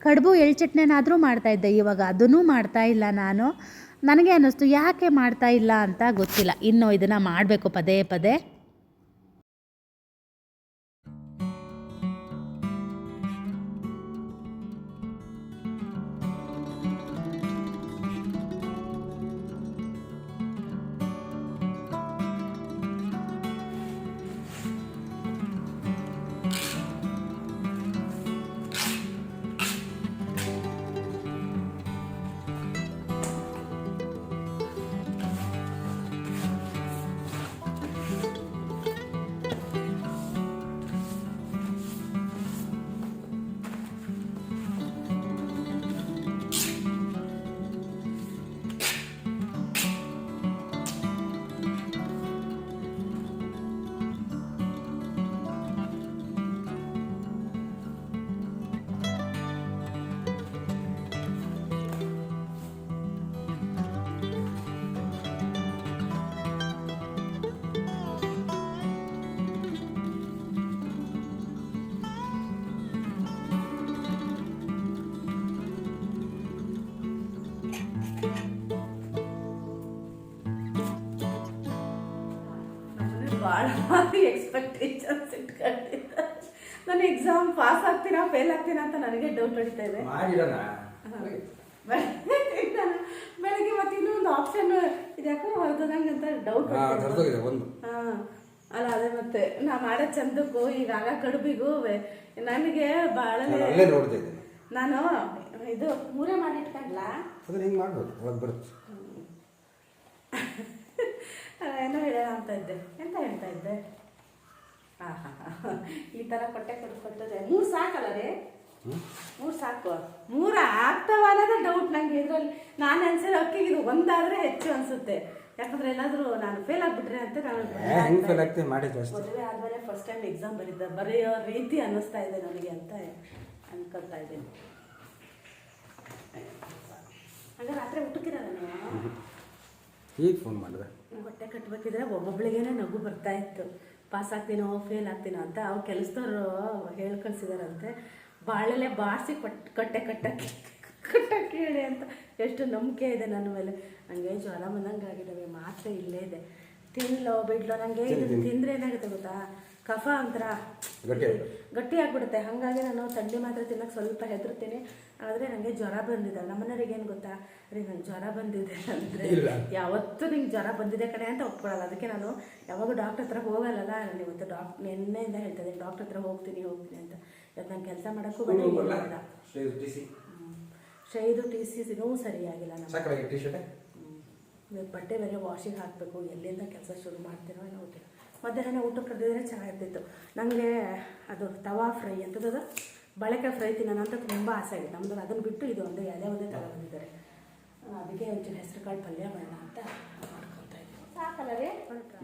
ಕಡುಬು ಎಳ್ಚಟ್ನೆನಾದರೂ ಮಾಡ್ತಾಯಿದ್ದೆ ಇವಾಗ ಅದನ್ನೂ ಮಾಡ್ತಾ ಇಲ್ಲ ನಾನು. ನನಗೆ ಅನ್ನಿಸ್ತು, ಯಾಕೆ ಮಾಡ್ತಾ ಇಲ್ಲ ಅಂತ ಗೊತ್ತಿಲ್ಲ. ಇನ್ನು ಇದನ್ನು ಮಾಡಬೇಕು ಪದೇ ಪದೇ. ಭಾಳ ಎಕ್ಸ್ಪೆಕ್ಟೇಷನ್ಸ್ ಇಟ್ಕೊಂಡಿದ್ದಾರೆ. ನಾನು ಎಕ್ಸಾಮ್ ಪಾಸ್ ಆಗ್ತೀರಾ ಫೇಲ್ ಆಗ್ತೀರಾ ಅಂತ ನನಗೆ ಡೌಟ್ ಹೊಡಿತಾ ಇದೆ. ಬೆಳಗ್ಗೆ ಒಂದು ಮತ್ತೆ ಇನ್ನೊಂದು ಆಪ್ಷನ್ ಇದ್ಯಾಕೋ ಹೊರದಂಗೆ ಅಂತ ಡೌಟ್ ಒಂದು. ಅಲ್ಲ ಅದೇ ಮತ್ತೆ ನಾ ಮಾಡೋ ಚಂದಕ್ಕೂ ಈಗ ಆಗ ಕಡುಬಿಗೂ ನನಗೆ ಬಹಳ ನಾನು ಇದು ಮೂರೇ ಮಾಡಿಟ್ಕೊಂಡ್ಲಾ ಅದನ್ನ ಹಿಂಗೆ ಮಾಡ್ಬೋದು ಬರುತ್ತೆ. ಏನೋ ಹೇಳೋಣ ಅಂತ ಇದ್ದೆ. ಎಂತ ಹೇಳ್ತಾ ಇದ್ದೆ? ಆಹಾ ಹಾ ಹಾ ಈ ಥರ ಕೊಟ್ಟೆ ಕೊಟ್ಟು ಕೊಟ್ಟದೆ ಮೂರು ಸಾಕಲ್ಲ ರೀ? ಮೂರು ಸಾಕು. ಮೂರ ಆಗ್ತಾವ ಅನ್ನೋದೇ ಡೌಟ್ ನಂಗೆ ಇದ್ರಲ್ಲಿ. ನಾನು ಅನ್ಸಿರೋ ಅಕ್ಕಿಗೆ ಇದು ಒಂದಾದ್ರೆ ಹೆಚ್ಚು ಅನ್ಸುತ್ತೆ. ಯಾಕಂದ್ರೆ ಎಲ್ಲಾದ್ರೂ ನಾನು ಫೇಲ್ ಆಗ್ಬಿಟ್ರೆ ಅಂತ ನಾನು ಮದುವೆ ಆದ್ಮೇಲೆ ಫಸ್ಟ್ ಟೈಮ್ ಎಕ್ಸಾಮ್ ಬರೀತಾ ಬರೆಯೋ ರೀತಿ ಅನ್ನಿಸ್ತಾ ಇದೆ ನನಗೆ ಅಂತ ಅನ್ಕೊತಾ ಇದ್ದೀನಿ. ಹಂಗಾರೆ ರಾತ್ರಿ ಊಟಕ್ಕಿರಲ್ಲ ನೀವು? ಈಗ ಫೋನ್ ಮಾಡಿದೆ. ಹೊಟ್ಟೆ ಕಟ್ಟಬೇಕಿದ್ರೆ ಒಬ್ಬೊಬ್ಳಿಗೇನೆ ನಗು ಬರ್ತಾ ಇತ್ತು. ಪಾಸ್ ಆಗ್ತೀನೋ ಫೇಲ್ ಆಗ್ತೀನೋ ಅಂತ ಅವ್ರು ಕೆಲಸದವ್ರು ಹೇಳಿ ಕಳ್ಸಿದಾರಂತೆ. ಬಾಳೆಲೆ ಬಾಡಿಸಿ ಕಟ್ ಕಟ್ಟೆ ಕಟ್ಟಕ್ಕೆ ಕಟ್ಟಕ್ಕೆ ಹೇಳಿ ಅಂತ ಎಷ್ಟು ನಂಬಿಕೆ ಇದೆ ನನ್ನ ಮೇಲೆ. ನನಗೆ ಜ್ವರ ಬಂದಂಗೆ ಆಗಿದ್ದಾವೆ ಮಾತ್ರೆ ಇಲ್ಲೇ ಇದೆ. ತಿನ್ಲೋ ಬಿಡ್ಲೋ ನನಗೆ ಇದು ತಿಂದ್ರೆ ಏನಾಗುತ್ತೆ ಗೊತ್ತಾ? ಕಫ ಅಂತರ ಗಟ್ಟಿ ಆಗ್ಬಿಡುತ್ತೆ. ಹಾಗಾಗಿ ನಾನು ಥಂಡಿ ಮಾತ್ರ ತಿನ್ನೋಕೆ ಸ್ವಲ್ಪ ಹೆದರ್ತೀನಿ ಆದರೆ ನನಗೆ ಜ್ವರ ಬಂದಿದೆ. ನಮ್ಮನೆಯವ್ರಿಗೆ ಏನು ಗೊತ್ತಾ? ರೀ ನಂಗೆ ಜ್ವರ ಬಂದಿದೆ ಅಂದರೆ. ಯಾವತ್ತೂ ನಿಂಗೆ ಜ್ವರ ಬಂದಿದೆ ಕಡೆ ಅಂತ ಒಪ್ಕೊಳ್ಳಲ್ಲ ಅದಕ್ಕೆ ನಾನು ಯಾವಾಗ ಡಾಕ್ಟರ್ ಹತ್ರ ಹೋಗಲ್ಲಲ್ಲ? ನಾನು ಇವತ್ತು ಡಾಕ್ ನಿನ್ನೆಯಿಂದ ಹೇಳ್ತಾ ಇದ್ದೀನಿ. ಡಾಕ್ಟರ್ ಹತ್ರ ಹೋಗ್ತೀನಿ ಹೋಗ್ತೀನಿ ಅಂತ. ಇವತ್ತು ನಂಗೆ ಕೆಲಸ ಮಾಡೋಕ್ಕೂ ಬೇಡ ಏನೂ ಟಿ ಸಿ? ಶೈದು ಟಿ ಸಿ ಸಿನೂ ಸರಿಯಾಗಿಲ್ಲ ನಮ್ಮ ಬಟ್ಟೆ ಬೇರೆ ವಾಷಿಂಗ್ ಹಾಕಬೇಕು. ಎಲ್ಲಿಂದ ಕೆಲಸ ಶುರು ಮಾಡ್ತೀನೋ ಏನೋ ಗೊತ್ತಿಲ್ಲ. ಮಧ್ಯಾಹ್ನ ಊಟ ಕರೆದಿದ್ರೆ ಚೆನ್ನಾಗಿರ್ತಿತ್ತು. ನನಗೆ ಅದು ತವಾ ಫ್ರೈ ಅಂತದ್ದು ಬಳಕೆ ಫ್ರೈ ತಿನ್ನೋಣ ಅಂತ ತುಂಬ ಆಸೆ ಆಗಿದೆ. ನಮ್ದು ಅದನ್ನು ಬಿಟ್ಟು ಇದು ಒಂದು ಎಲೆ ಒಂದೇ ತಗೊಂಡು ಬಂದಿದ್ದಾರೆ ಅದಕ್ಕೆ ಒಂಚೂರು ಹೆಸರು ಕಾಳು ಪಲ್ಯ ಮಾಡೋಣ ಅಂತ ಮಾಡ್ಕೊತಾ ಸಾಕಲ್ಲ ರೀ?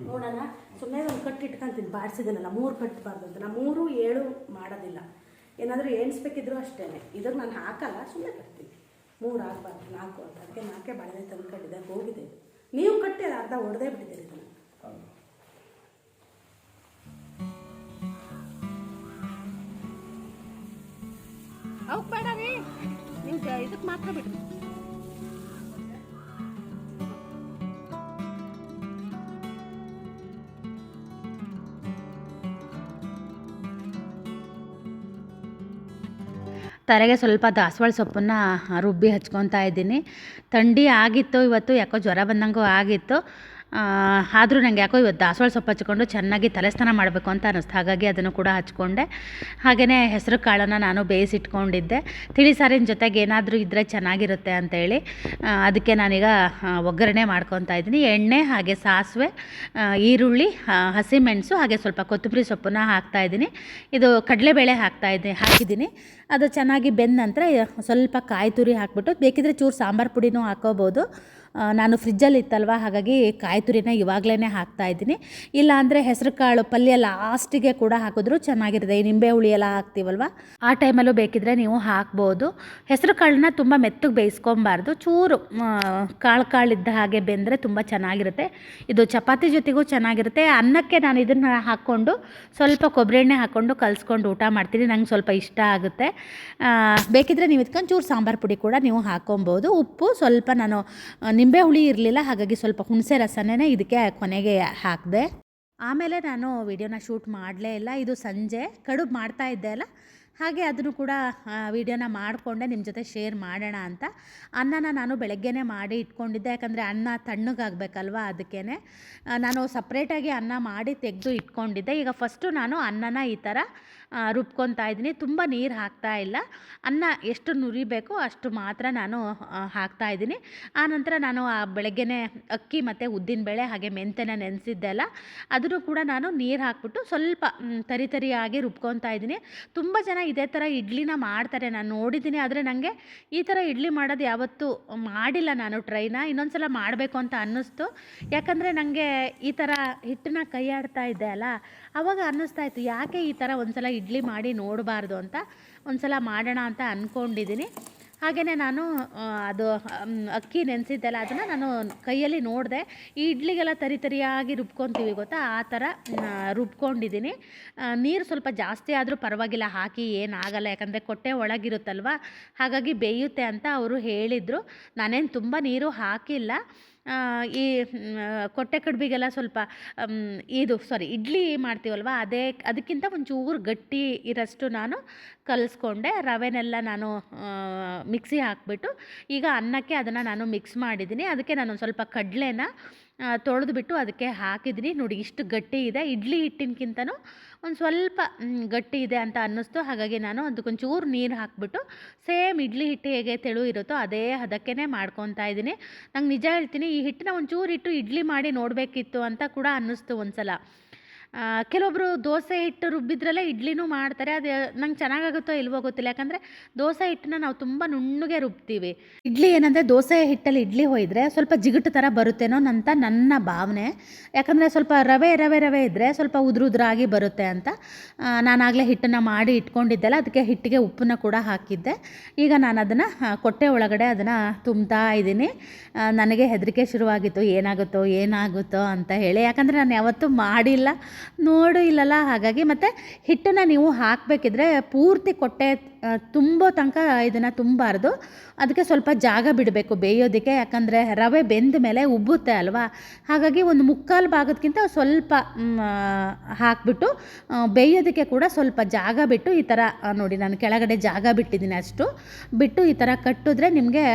ನೋಡೋಣ. ಸುಮ್ಮನೆ ಒಂದು ಕಟ್ಟು ಇಟ್ಕೊಂತೀನಿ ಬಾರಿಸಿದ್ದೀನಲ್ಲ ಮೂರು ಕಟ್ಟಬಾರ್ದು ಅಂತ ನಾನು ಮೂರು ಏಳು ಮಾಡೋದಿಲ್ಲ. ಏನಾದರೂ ಎಣಿಸ್ಬೇಕಿದ್ರು ಅಷ್ಟೇ ಇದಕ್ಕೆ ನಾನು ಹಾಕಲ್ಲ ಸುಮ್ಮನೆ ಕಟ್ತೀನಿ. ಮೂರು ಆಗಬಾರ್ದು ನಾಲ್ಕು ಅಂತ. ಅದಕ್ಕೆ ನಾಲ್ಕೇ ಬಾಳೆ ತಂದು ಕಟ್ಟಿದ್ದಾಗ ಹೋಗಿದೆ. ಇದು. ನೀವು ಕಟ್ಟಿ ಅರ್ಧ ಹೊಡೆದೇ ಬಿಟ್ಟಿದ್ದೀರಿ ಇದನ್ನು. ಇದಕ್ಕೆ ಮಾತ್ರ ಬಿಡ್ರಿ ತಲೆಗೆ ಸ್ವಲ್ಪ ದಾಸವಾಳ ಸೊಪ್ಪನ್ನು ರುಬ್ಬಿ ಹಚ್ಕೊತಾ ಇದ್ದೀನಿ. ಥಂಡಿ ಆಗಿತ್ತು, ಇವತ್ತು ಯಾಕೋ ಜ್ವರ ಬಂದಂಗೂ ಆಗಿತ್ತು. ಆದರೂ ನನಗೆ ಯಾಕೋ ಇವತ್ತು ದಾಸವಾಳ ಸೊಪ್ಪು ಹಚ್ಕೊಂಡು ಚೆನ್ನಾಗಿ ತಲೆಸ್ನಾನ ಮಾಡಬೇಕು ಅಂತ ಅನ್ನಿಸ್ತು ಹಾಗಾಗಿ ಅದನ್ನು ಕೂಡ ಹಚ್ಕೊಂಡೆ. ಹಾಗೆಯೇ ಹೆಸರು ಕಾಳನ್ನು ನಾನು ಬೇಯಿಸಿಟ್ಕೊಂಡಿದ್ದೆ. ತಿಳಿ ಸಾರಿನ ಜೊತೆಗೆ ಏನಾದರೂ ಇದ್ದರೆ ಚೆನ್ನಾಗಿರುತ್ತೆ ಅಂತೇಳಿ ಅದಕ್ಕೆ ನಾನೀಗ ಒಗ್ಗರಣೆ ಮಾಡ್ಕೊತಾ ಇದ್ದೀನಿ. ಎಣ್ಣೆ, ಹಾಗೆ ಸಾಸಿವೆ ಈರುಳ್ಳಿ ಹಸಿಮೆಣಸು, ಹಾಗೆ ಸ್ವಲ್ಪ ಕೊತ್ತಂಬರಿ ಸೊಪ್ಪನ್ನ ಹಾಕ್ತಾ ಇದ್ದೀನಿ. ಇದು ಕಡಲೆಬೇಳೆ ಹಾಕ್ತಾ ಇದ್ದೆ ಹಾಕಿದ್ದೀನಿ. ಅದು ಚೆನ್ನಾಗಿ ಬೆಂದ ನಂತರ, ಸ್ವಲ್ಪ ಕಾಯಿ ತುರಿ ಹಾಕ್ಬಿಟ್ಟು, ಬೇಕಿದ್ರೆ ಚೂರು ಸಾಂಬಾರು ಪುಡಿನೂ ಹಾಕೋಬೋದು. ನಾನು ಫ್ರಿಜ್ಜಲ್ಲಿ ಇತ್ತಲ್ವ? ಹಾಗಾಗಿ ಕಾಯಿ ತುರಿನ ಇವಾಗಲೇ ಹಾಕ್ತಾ ಇದ್ದೀನಿ. ಇಲ್ಲ ಅಂದರೆ ಕಾಳು ಪಲ್ಯ ಲಾಸ್ಟಿಗೆ ಕೂಡ ಹಾಕಿದ್ರು ಚೆನ್ನಾಗಿರುತ್ತೆ. ಈ ನಿಂಬೆ ಹುಳಿ ಎಲ್ಲ ಹಾಕ್ತೀವಲ್ವ? ಆ ಟೈಮಲ್ಲೂ ಬೇಕಿದ್ರೆ ನೀವು ಹಾಕ್ಬೋದು. ಹೆಸರು ಕಾಳನ್ನ ತುಂಬ ಮೆತ್ತಗೆ ಬೇಯಿಸ್ಕೊಬಾರ್ದು. ಚೂರು ಕಾಳು ಕಾಳು ಕಾಳಿದ್ದ ಹಾಗೆ ಬೆಂದರೆ ತುಂಬ ಚೆನ್ನಾಗಿರುತ್ತೆ. ಇದು ಚಪಾತಿ ಜೊತೆಗೂ ಚೆನ್ನಾಗಿರುತ್ತೆ. ಅನ್ನಕ್ಕೆ ನಾನು ಇದನ್ನು ಹಾಕ್ಕೊಂಡು ಸ್ವಲ್ಪ ಕೊಬ್ಬರಿ ಎಣ್ಣೆ ಹಾಕ್ಕೊಂಡು ಕಲಿಸ್ಕೊಂಡು ಊಟ ಮಾಡ್ತೀನಿ. ನಂಗೆ ಸ್ವಲ್ಪ ಇಷ್ಟ ಆಗುತ್ತೆ. ಬೇಕಿದ್ರೆ ನೀವು ಇದಕ್ಕೆ ಚೂರು ಸಾಂಬಾರು ಪುಡಿ ಕೂಡ ನೀವು ಹಾಕ್ಕೊಬೋದು. ಉಪ್ಪು ಸ್ವಲ್ಪ ನಾನು ನಿಂಬೆ ಹುಳಿ ಇರಲಿಲ್ಲ, ಹಾಗಾಗಿ ಸ್ವಲ್ಪ ಹುಣಸೆ ರಸನೇ ಇದಕ್ಕೆ ಕೊನೆಗೆ ಹಾಕಿದೆ. ಆಮೇಲೆ ನಾನು ವಿಡಿಯೋನ ಶೂಟ್ ಮಾಡಲೇ ಇಲ್ಲ, ಇದು ಸಂಜೆ, ಕಡುಬು ಮಾಡ್ತಾ ಇದ್ದೆ ಅಲ್ಲ? ಹಾಗೆ ಅದನ್ನು ಕೂಡ ವಿಡಿಯೋನ ಮಾಡಿಕೊಂಡೆ ನಿಮ್ಮ ಜೊತೆ ಶೇರ್ ಮಾಡೋಣ ಅಂತ. ಅನ್ನನ ನಾನು ಬೆಳಗ್ಗೆನೇ ಮಾಡಿ ಇಟ್ಕೊಂಡಿದ್ದೆ, ಯಾಕಂದರೆ ಅನ್ನ ತಣ್ಣಗಾಗಬೇಕಲ್ವ ಅದಕ್ಕೇ ನಾನು ಸಪ್ರೇಟಾಗಿ ಅನ್ನ ಮಾಡಿ ತೆಗೆದು ಇಟ್ಕೊಂಡಿದ್ದೆ. ಈಗ ಫಸ್ಟು ನಾನು ಅನ್ನನ ಈ ಥರ ರುಬ್ಕೊತಾ ಇದ್ದೀನಿ. ತುಂಬ ನೀರು ಹಾಕ್ತಾ ಇಲ್ಲ. ಅನ್ನ ಎಷ್ಟು ನುರಿಬೇಕೋ ಅಷ್ಟು ಮಾತ್ರ ನಾನು ಹಾಕ್ತಾ ಇದ್ದೀನಿ. ಆನಂತರ ನಾನು ಆ ಬೆಳಗ್ಗೆನೇ ಅಕ್ಕಿ ಮತ್ತು ಉದ್ದಿನಬೇಳೆ ಹಾಗೆ ಮೆಂತೆನ ನೆನೆಸಿದ್ದೆ ಅಲ್ಲ, ಅದನ್ನು ಕೂಡ ನಾನು ನೀರು ಹಾಕ್ಬಿಟ್ಟು ಸ್ವಲ್ಪ ತರಿ ತರಿಯಾಗಿ ರುಬ್ಕೊತಾ ಇದ್ದೀನಿ. ತುಂಬ ಜನ ಇದೇ ಥರ ಇಡ್ಲಿನ ಮಾಡ್ತಾರೆ. ನಾನು ನೋಡಿದ್ದೀನಿ, ಆದರೆ ನನಗೆ ಈ ಥರ ಇಡ್ಲಿ ಮಾಡೋದು ಯಾವತ್ತೂ ಮಾಡಿಲ್ಲ ನಾನು ಟ್ರೈನ. ಇನ್ನೊಂದು ಸಲ ಮಾಡಬೇಕು ಅಂತ ಅನ್ನಿಸ್ತು. ಯಾಕಂದರೆ ನನಗೆ ಈ ಥರ ಹಿಟ್ಟನ್ನ ಕೈ ಇದ್ದೆ ಅಲ್ಲ, ಅವಾಗ ಅನ್ನಿಸ್ತಾ ಇತ್ತು, ಯಾಕೆ ಈ ಥರ ಒಂದು ಸಲ ಇಡ್ಲಿ ಮಾಡಿ ನೋಡಬಾರ್ದು ಅಂತ ಒಂದು ಸಲ ಮಾಡೋಣ ಅಂತ ಅಂದ್ಕೊಂಡಿದ್ದೀನಿ ಹಾಗೆಯೇ ನಾನು ಅದು ಅಕ್ಕಿ ನೆನೆಸಿದ್ದೆಲ್ಲ ಅದನ್ನು ನಾನು ಕೈಯಲ್ಲಿ ನೋಡಿದೆ. ಈ ಇಡ್ಲಿಗೆಲ್ಲ ತರಿ ತರಿಯಾಗಿ ರುಬ್ಕೊತೀವಿ ಗೊತ್ತಾ? ಆ ಥರ ರುಬ್ಕೊಂಡಿದ್ದೀನಿ. ನೀರು ಸ್ವಲ್ಪ ಜಾಸ್ತಿ ಆದರೂ ಪರವಾಗಿಲ್ಲ, ಹಾಕಿ ಏನಾಗಲ್ಲ. ಯಾಕಂದರೆ ಕೊಟ್ಟೆ ಒಳಗಿರುತ್ತಲ್ವ? ಹಾಗಾಗಿ ಬೇಯುತ್ತೆ ಅಂತ ಅವರು ಹೇಳಿದರು. ನಾನೇನು ತುಂಬ ನೀರು ಹಾಕಿಲ್ಲ. ಈ ಕೊಟ್ಟೆ ಕಡ್ಬಿಗೆಲ್ಲ ಸ್ವಲ್ಪ ಇದು ಸಾರಿ ಇಡ್ಲಿ ಮಾಡ್ತೀವಲ್ವ ಅದೇ ಅದಕ್ಕಿಂತ ಒಂಚೂರು ಗಟ್ಟಿ ಇರೋಷ್ಟು ನಾನು ಕಲಿಸ್ಕೊಂಡೆ, ರವೆನೆಲ್ಲ ನಾನು ಮಿಕ್ಸಿ ಹಾಕಿಬಿಟ್ಟು ಈಗ ಅನ್ನಕ್ಕೆ ಅದನ್ನು ನಾನು ಮಿಕ್ಸ್ ಮಾಡಿದ್ದೀನಿ. ಅದಕ್ಕೆ ನಾನು ಸ್ವಲ್ಪ ಕಡಲೆನ ತೊಳೆದ್ಬಿಟ್ಟು ಅದಕ್ಕೆ ಹಾಕಿದ್ದೀನಿ. ನೋಡಿ ಇಷ್ಟು ಗಟ್ಟಿ ಇದೆ. ಇಡ್ಲಿ ಹಿಟ್ಟಿನಕ್ಕಿಂತನೂ ಒಂದು ಸ್ವಲ್ಪ ಗಟ್ಟಿ ಇದೆ ಅಂತ ಅನ್ನಿಸ್ತು. ಹಾಗಾಗಿ ನಾನು ಅದಕ್ಕೊಂಚೂರು ನೀರು ಹಾಕಿಬಿಟ್ಟು ಸೇಮ್ ಇಡ್ಲಿ ಹಿಟ್ಟು ಹೇಗೆ ತೆಳು ಇರುತ್ತೋ ಅದೇ ಹದಕ್ಕೇ ಮಾಡ್ಕೊತಾ ಇದ್ದೀನಿ. ನಂಗೆ ನಿಜ ಹೇಳ್ತೀನಿ, ಈ ಹಿಟ್ಟನ್ನ ಒಂಚೂರು ಇಟ್ಟು ಇಡ್ಲಿ ಮಾಡಿ ನೋಡಬೇಕಿತ್ತು ಅಂತ ಕೂಡ ಅನ್ನಿಸ್ತು ಒಂದು ಸಲ ಆ, ಕೆಲವೊಬ್ರು ದೋಸೆ ಹಿಟ್ಟು ರುಬ್ಬಿದ್ರಲ್ಲೇ ಇಡ್ಲಿನೂ ಮಾಡ್ತಾರೆ. ಅದು ನಂಗೆ ಚೆನ್ನಾಗಾಗುತ್ತೋ ಇಲ್ವೋ ಗೊತ್ತಿಲ್ಲ. ಯಾಕಂದರೆ ದೋಸೆ ಹಿಟ್ಟನ್ನ ನಾವು ತುಂಬ ನುಣ್ಣಗೆ ರುಬ್ತೀವಿ. ಇಡ್ಲಿ ಏನಂದರೆ ದೋಸೆ ಹಿಟ್ಟಲ್ಲಿ ಇಡ್ಲಿ ಹೊಯ್ದರೆ ಸ್ವಲ್ಪ ಜಿಗುಟು ಥರ ಬರುತ್ತೇನೋ ಅಂತ ನನ್ನ ಭಾವನೆ. ಯಾಕಂದರೆ ಸ್ವಲ್ಪ ರವೆ ರವೆ ರವೆ ಇದ್ದರೆ ಸ್ವಲ್ಪ ಉದುರು ಉದುರಾಗಿ ಬರುತ್ತೆ ಅಂತ. ನಾನಾಗಲೇ ಹಿಟ್ಟನ್ನು ಮಾಡಿ ಇಟ್ಕೊಂಡಿದ್ದೆಲ್ಲ ಅದಕ್ಕೆ ಹಿಟ್ಟಿಗೆ ಉಪ್ಪನ್ನು ಕೂಡ ಹಾಕಿದ್ದೆ. ಈಗ ನಾನು ಅದನ್ನು ಕೊಟ್ಟೆ ಒಳಗಡೆ ಅದನ್ನು ತುಂಬ್ತಾ ಇದ್ದೀನಿ. ನನಗೆ ಹೆದರಿಕೆ ಶುರುವಾಗಿತ್ತು. ಏನಾಗುತ್ತೋ ಏನಾಗುತ್ತೋ ಅಂತ ಹೇಳಿ. ಯಾಕಂದರೆ ನಾನು ಯಾವತ್ತೂ ಮಾಡಿಲ್ಲ. ನೋಡು ಇಲ್ಲಲ್ಲ, ಹಾಗಾಗಿ ಮತ್ತು ಹಿಟ್ಟನ್ನು ನೀವು ಹಾಕಬೇಕಿದ್ರೆ ಪೂರ್ತಿ ಕೊಟ್ಟೆ ತುಂಬೋ ತನಕ ಇದನ್ನು ತುಂಬಾರ್ದು. ಅದಕ್ಕೆ ಸ್ವಲ್ಪ ಜಾಗ ಬಿಡಬೇಕು ಬೇಯೋದಕ್ಕೆ, ಯಾಕಂದರೆ ರವೆ ಬೆಂದ ಮೇಲೆ ಉಬ್ಬುತ್ತೆ ಅಲ್ವಾ? ಹಾಗಾಗಿ ಒಂದು ಮುಕ್ಕಾಲು ಭಾಗದಕ್ಕಿಂತ ಸ್ವಲ್ಪ ಹಾಕ್ಬಿಟ್ಟು ಬೇಯೋದಕ್ಕೆ ಕೂಡ ಸ್ವಲ್ಪ ಜಾಗ ಬಿಟ್ಟು ಈ ಥರ ನೋಡಿ ನಾನು ಕೆಳಗಡೆ ಜಾಗ ಬಿಟ್ಟಿದ್ದೀನಿ ಅಷ್ಟು. ಬಿಟ್ಟು ಈ ಥರ ಕಟ್ಟಿದ್ರೆ ನಿಮಗೆ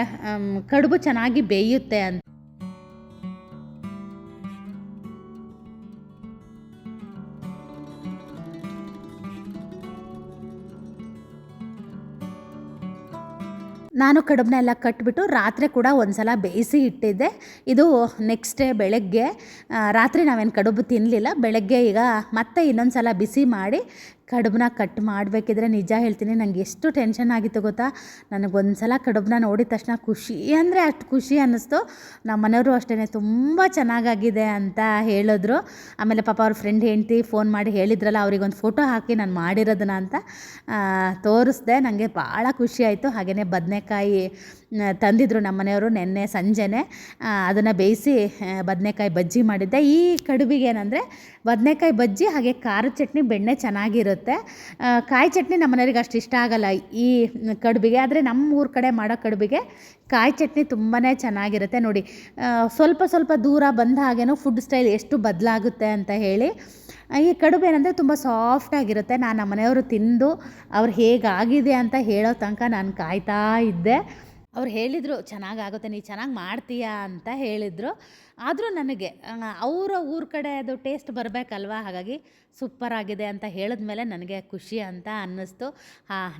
ಕಡುಬು ಚೆನ್ನಾಗಿ ಬೇಯುತ್ತೆ ಅಂತ. ನಾನು ಕಡುಬನ್ನ ಎಲ್ಲ ಕಟ್ಬಿಟ್ಟು ರಾತ್ರಿ ಕೂಡ ಒಂದು ಸಲ ಬೇಯಿಸಿ ಇಟ್ಟಿದ್ದೆ. ಇದು ನೆಕ್ಸ್ಟ್ ಡೇ ಬೆಳಗ್ಗೆ ರಾತ್ರಿ ನಾವೇನು ಕಡುಬು ತಿನ್ನಲಿಲ್ಲ ಬೆಳಗ್ಗೆ ಈಗ ಮತ್ತೆ ಇನ್ನೊಂದು ಸಲ ಬಿಸಿ ಮಾಡಿ ಕಡುಬನ್ನ ಕಟ್ ಮಾಡಬೇಕಿದ್ರೆ ನಿಜ ಹೇಳ್ತೀನಿ. ನನಗೆ ಎಷ್ಟು ಟೆನ್ಷನ್ ಆಗಿತ್ತು ಗೊತ್ತಾ? ನನಗೊಂದು ಸಲ ಕಡುಬನ್ನ ನೋಡಿದ ತಕ್ಷಣ ಖುಷಿ ಅಂದರೆ ಅಷ್ಟು ಖುಷಿ ಅನ್ನಿಸ್ತು. ನಮ್ಮ ಮನೆಯವರು ಅಷ್ಟೇ ತುಂಬ ಚೆನ್ನಾಗಾಗಿದೆ ಅಂತ ಹೇಳಿದ್ರು. ಆಮೇಲೆ ಪಾಪ ಅವ್ರ ಫ್ರೆಂಡ್ ಹೆಂಡ್ತಿ ಫೋನ್ ಮಾಡಿ ಹೇಳಿದ್ರಲ್ಲ, ಅವ್ರಿಗೊಂದು ಫೋಟೋ ಹಾಕಿ ನಾನು ಮಾಡಿರೋದನ್ನ ಅಂತ ತೋರಿಸ್ದೆ. ನನಗೆ ಭಾಳ ಖುಷಿ ಆಯಿತು. ಹಾಗೆಯೇ ಬದನೆಕಾಯಿ ತಂದಿದ್ರು ನಮ್ಮ ಮನೆಯವರು ನಿನ್ನೆ ಸಂಜೆನೆ. ಅದನ್ನು ಬೇಯಿಸಿ ಬದನೆಕಾಯಿ ಬಜ್ಜಿ ಮಾಡಿದ್ದೆ. ಈ ಕಡುಬಿಗೆ ಏನಂದರೆ, ಬದನೆಕಾಯಿ ಬಜ್ಜಿ ಹಾಗೆ ಖಾರದ ಚಟ್ನಿ ಬೆಣ್ಣೆ ಚೆನ್ನಾಗಿರುತ್ತೆ. ಕಾಯಿ ಚಟ್ನಿ ನಮ್ಮ ಮನೆಯವ್ರಿಗೆ ಅಷ್ಟು ಇಷ್ಟ ಆಗಲ್ಲ ಈ ಕಡುಬಿಗೆ. ಆದರೆ ನಮ್ಮ ಊರ ಕಡೆ ಮಾಡೋ ಕಡುಬಿಗೆ ಕಾಯಿ ಚಟ್ನಿ ತುಂಬಾ ಚೆನ್ನಾಗಿರುತ್ತೆ ನೋಡಿ. ಸ್ವಲ್ಪ ಸ್ವಲ್ಪ ದೂರ ಬಂದ ಹಾಗೇನೋ ಫುಡ್ ಸ್ಟೈಲ್ ಎಷ್ಟು ಬದಲಾಗುತ್ತೆ ಅಂತ ಹೇಳಿ. ಈ ಕಡುಬು ಏನಂದರೆ ತುಂಬ ಸಾಫ್ಟಾಗಿರುತ್ತೆ ನಾನು ನಮ್ಮ ಮನೆಯವರು ತಿಂದು ಅವ್ರು ಹೇಗಾಗಿದೆ ಅಂತ ಹೇಳೋ ತನಕ ನಾನು ಕಾಯ್ತಾ ಇದ್ದೆ. ಅವ್ರು ಹೇಳಿದರು ಚೆನ್ನಾಗಾಗುತ್ತೆ ನೀ ಚೆನ್ನಾಗಿ ಮಾಡ್ತೀಯಾ? ಅಂತ ಹೇಳಿದರು. ಆದರೂ ನನಗೆ ಅವರ ಊರ ಕಡೆ ಅದು ಟೇಸ್ಟ್ ಬರಬೇಕಲ್ವಾ? ಹಾಗಾಗಿ ಸೂಪರ್ ಆಗಿದೆ ಅಂತ ಹೇಳಿದ್ಮೇಲೆ ನನಗೆ ಖುಷಿ ಅಂತ ಅನ್ನಿಸ್ತು.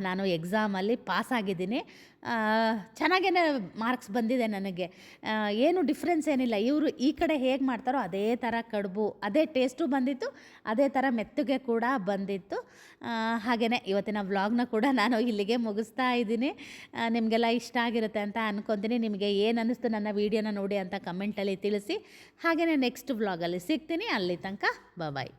ನಾನು ಎಕ್ಸಾಮಲ್ಲಿ ಪಾಸ್ ಆಗಿದ್ದೀನಿ. ಚೆನ್ನಾಗೇ ಮಾರ್ಕ್ಸ್ ಬಂದಿದೆ ನನಗೆ. ಏನು ಡಿಫ್ರೆನ್ಸ್ ಏನಿಲ್ಲ. ಇವರು ಈ ಕಡೆ ಹೇಗೆ ಮಾಡ್ತಾರೋ ಅದೇ ಥರ ಕಡುಬು, ಅದೇ ಟೇಸ್ಟು ಬಂದಿತ್ತು, ಅದೇ ಥರ ಮೆತ್ತಗೆ ಕೂಡ ಬಂದಿತ್ತು. ಹಾಗೆಯೇ ಇವತ್ತಿನ ವ್ಲಾಗ್ನ ಕೂಡ ನಾನು ಇಲ್ಲಿಗೆ ಮುಗಿಸ್ತಾ ಇದ್ದೀನಿ. ನಿಮಗೆಲ್ಲ ಇಷ್ಟ ಆಗಿರುತ್ತೆ ಅಂತ ಅನ್ಕೊತೀನಿ. ನಿಮಗೆ ಏನು ಅನ್ನಿಸ್ತು ನನ್ನ ವೀಡಿಯೋನ ನೋಡಿ ಅಂತ ಕಮೆಂಟಲ್ಲಿ ತಿಳಿಸಿ. ಹಾಗೆಯೇ ನೆಕ್ಸ್ಟ್ ವ್ಲಾಗಲ್ಲಿ ಸಿಗ್ತೀನಿ. ಅಲ್ಲಿ ತನಕ ಬಾಯ್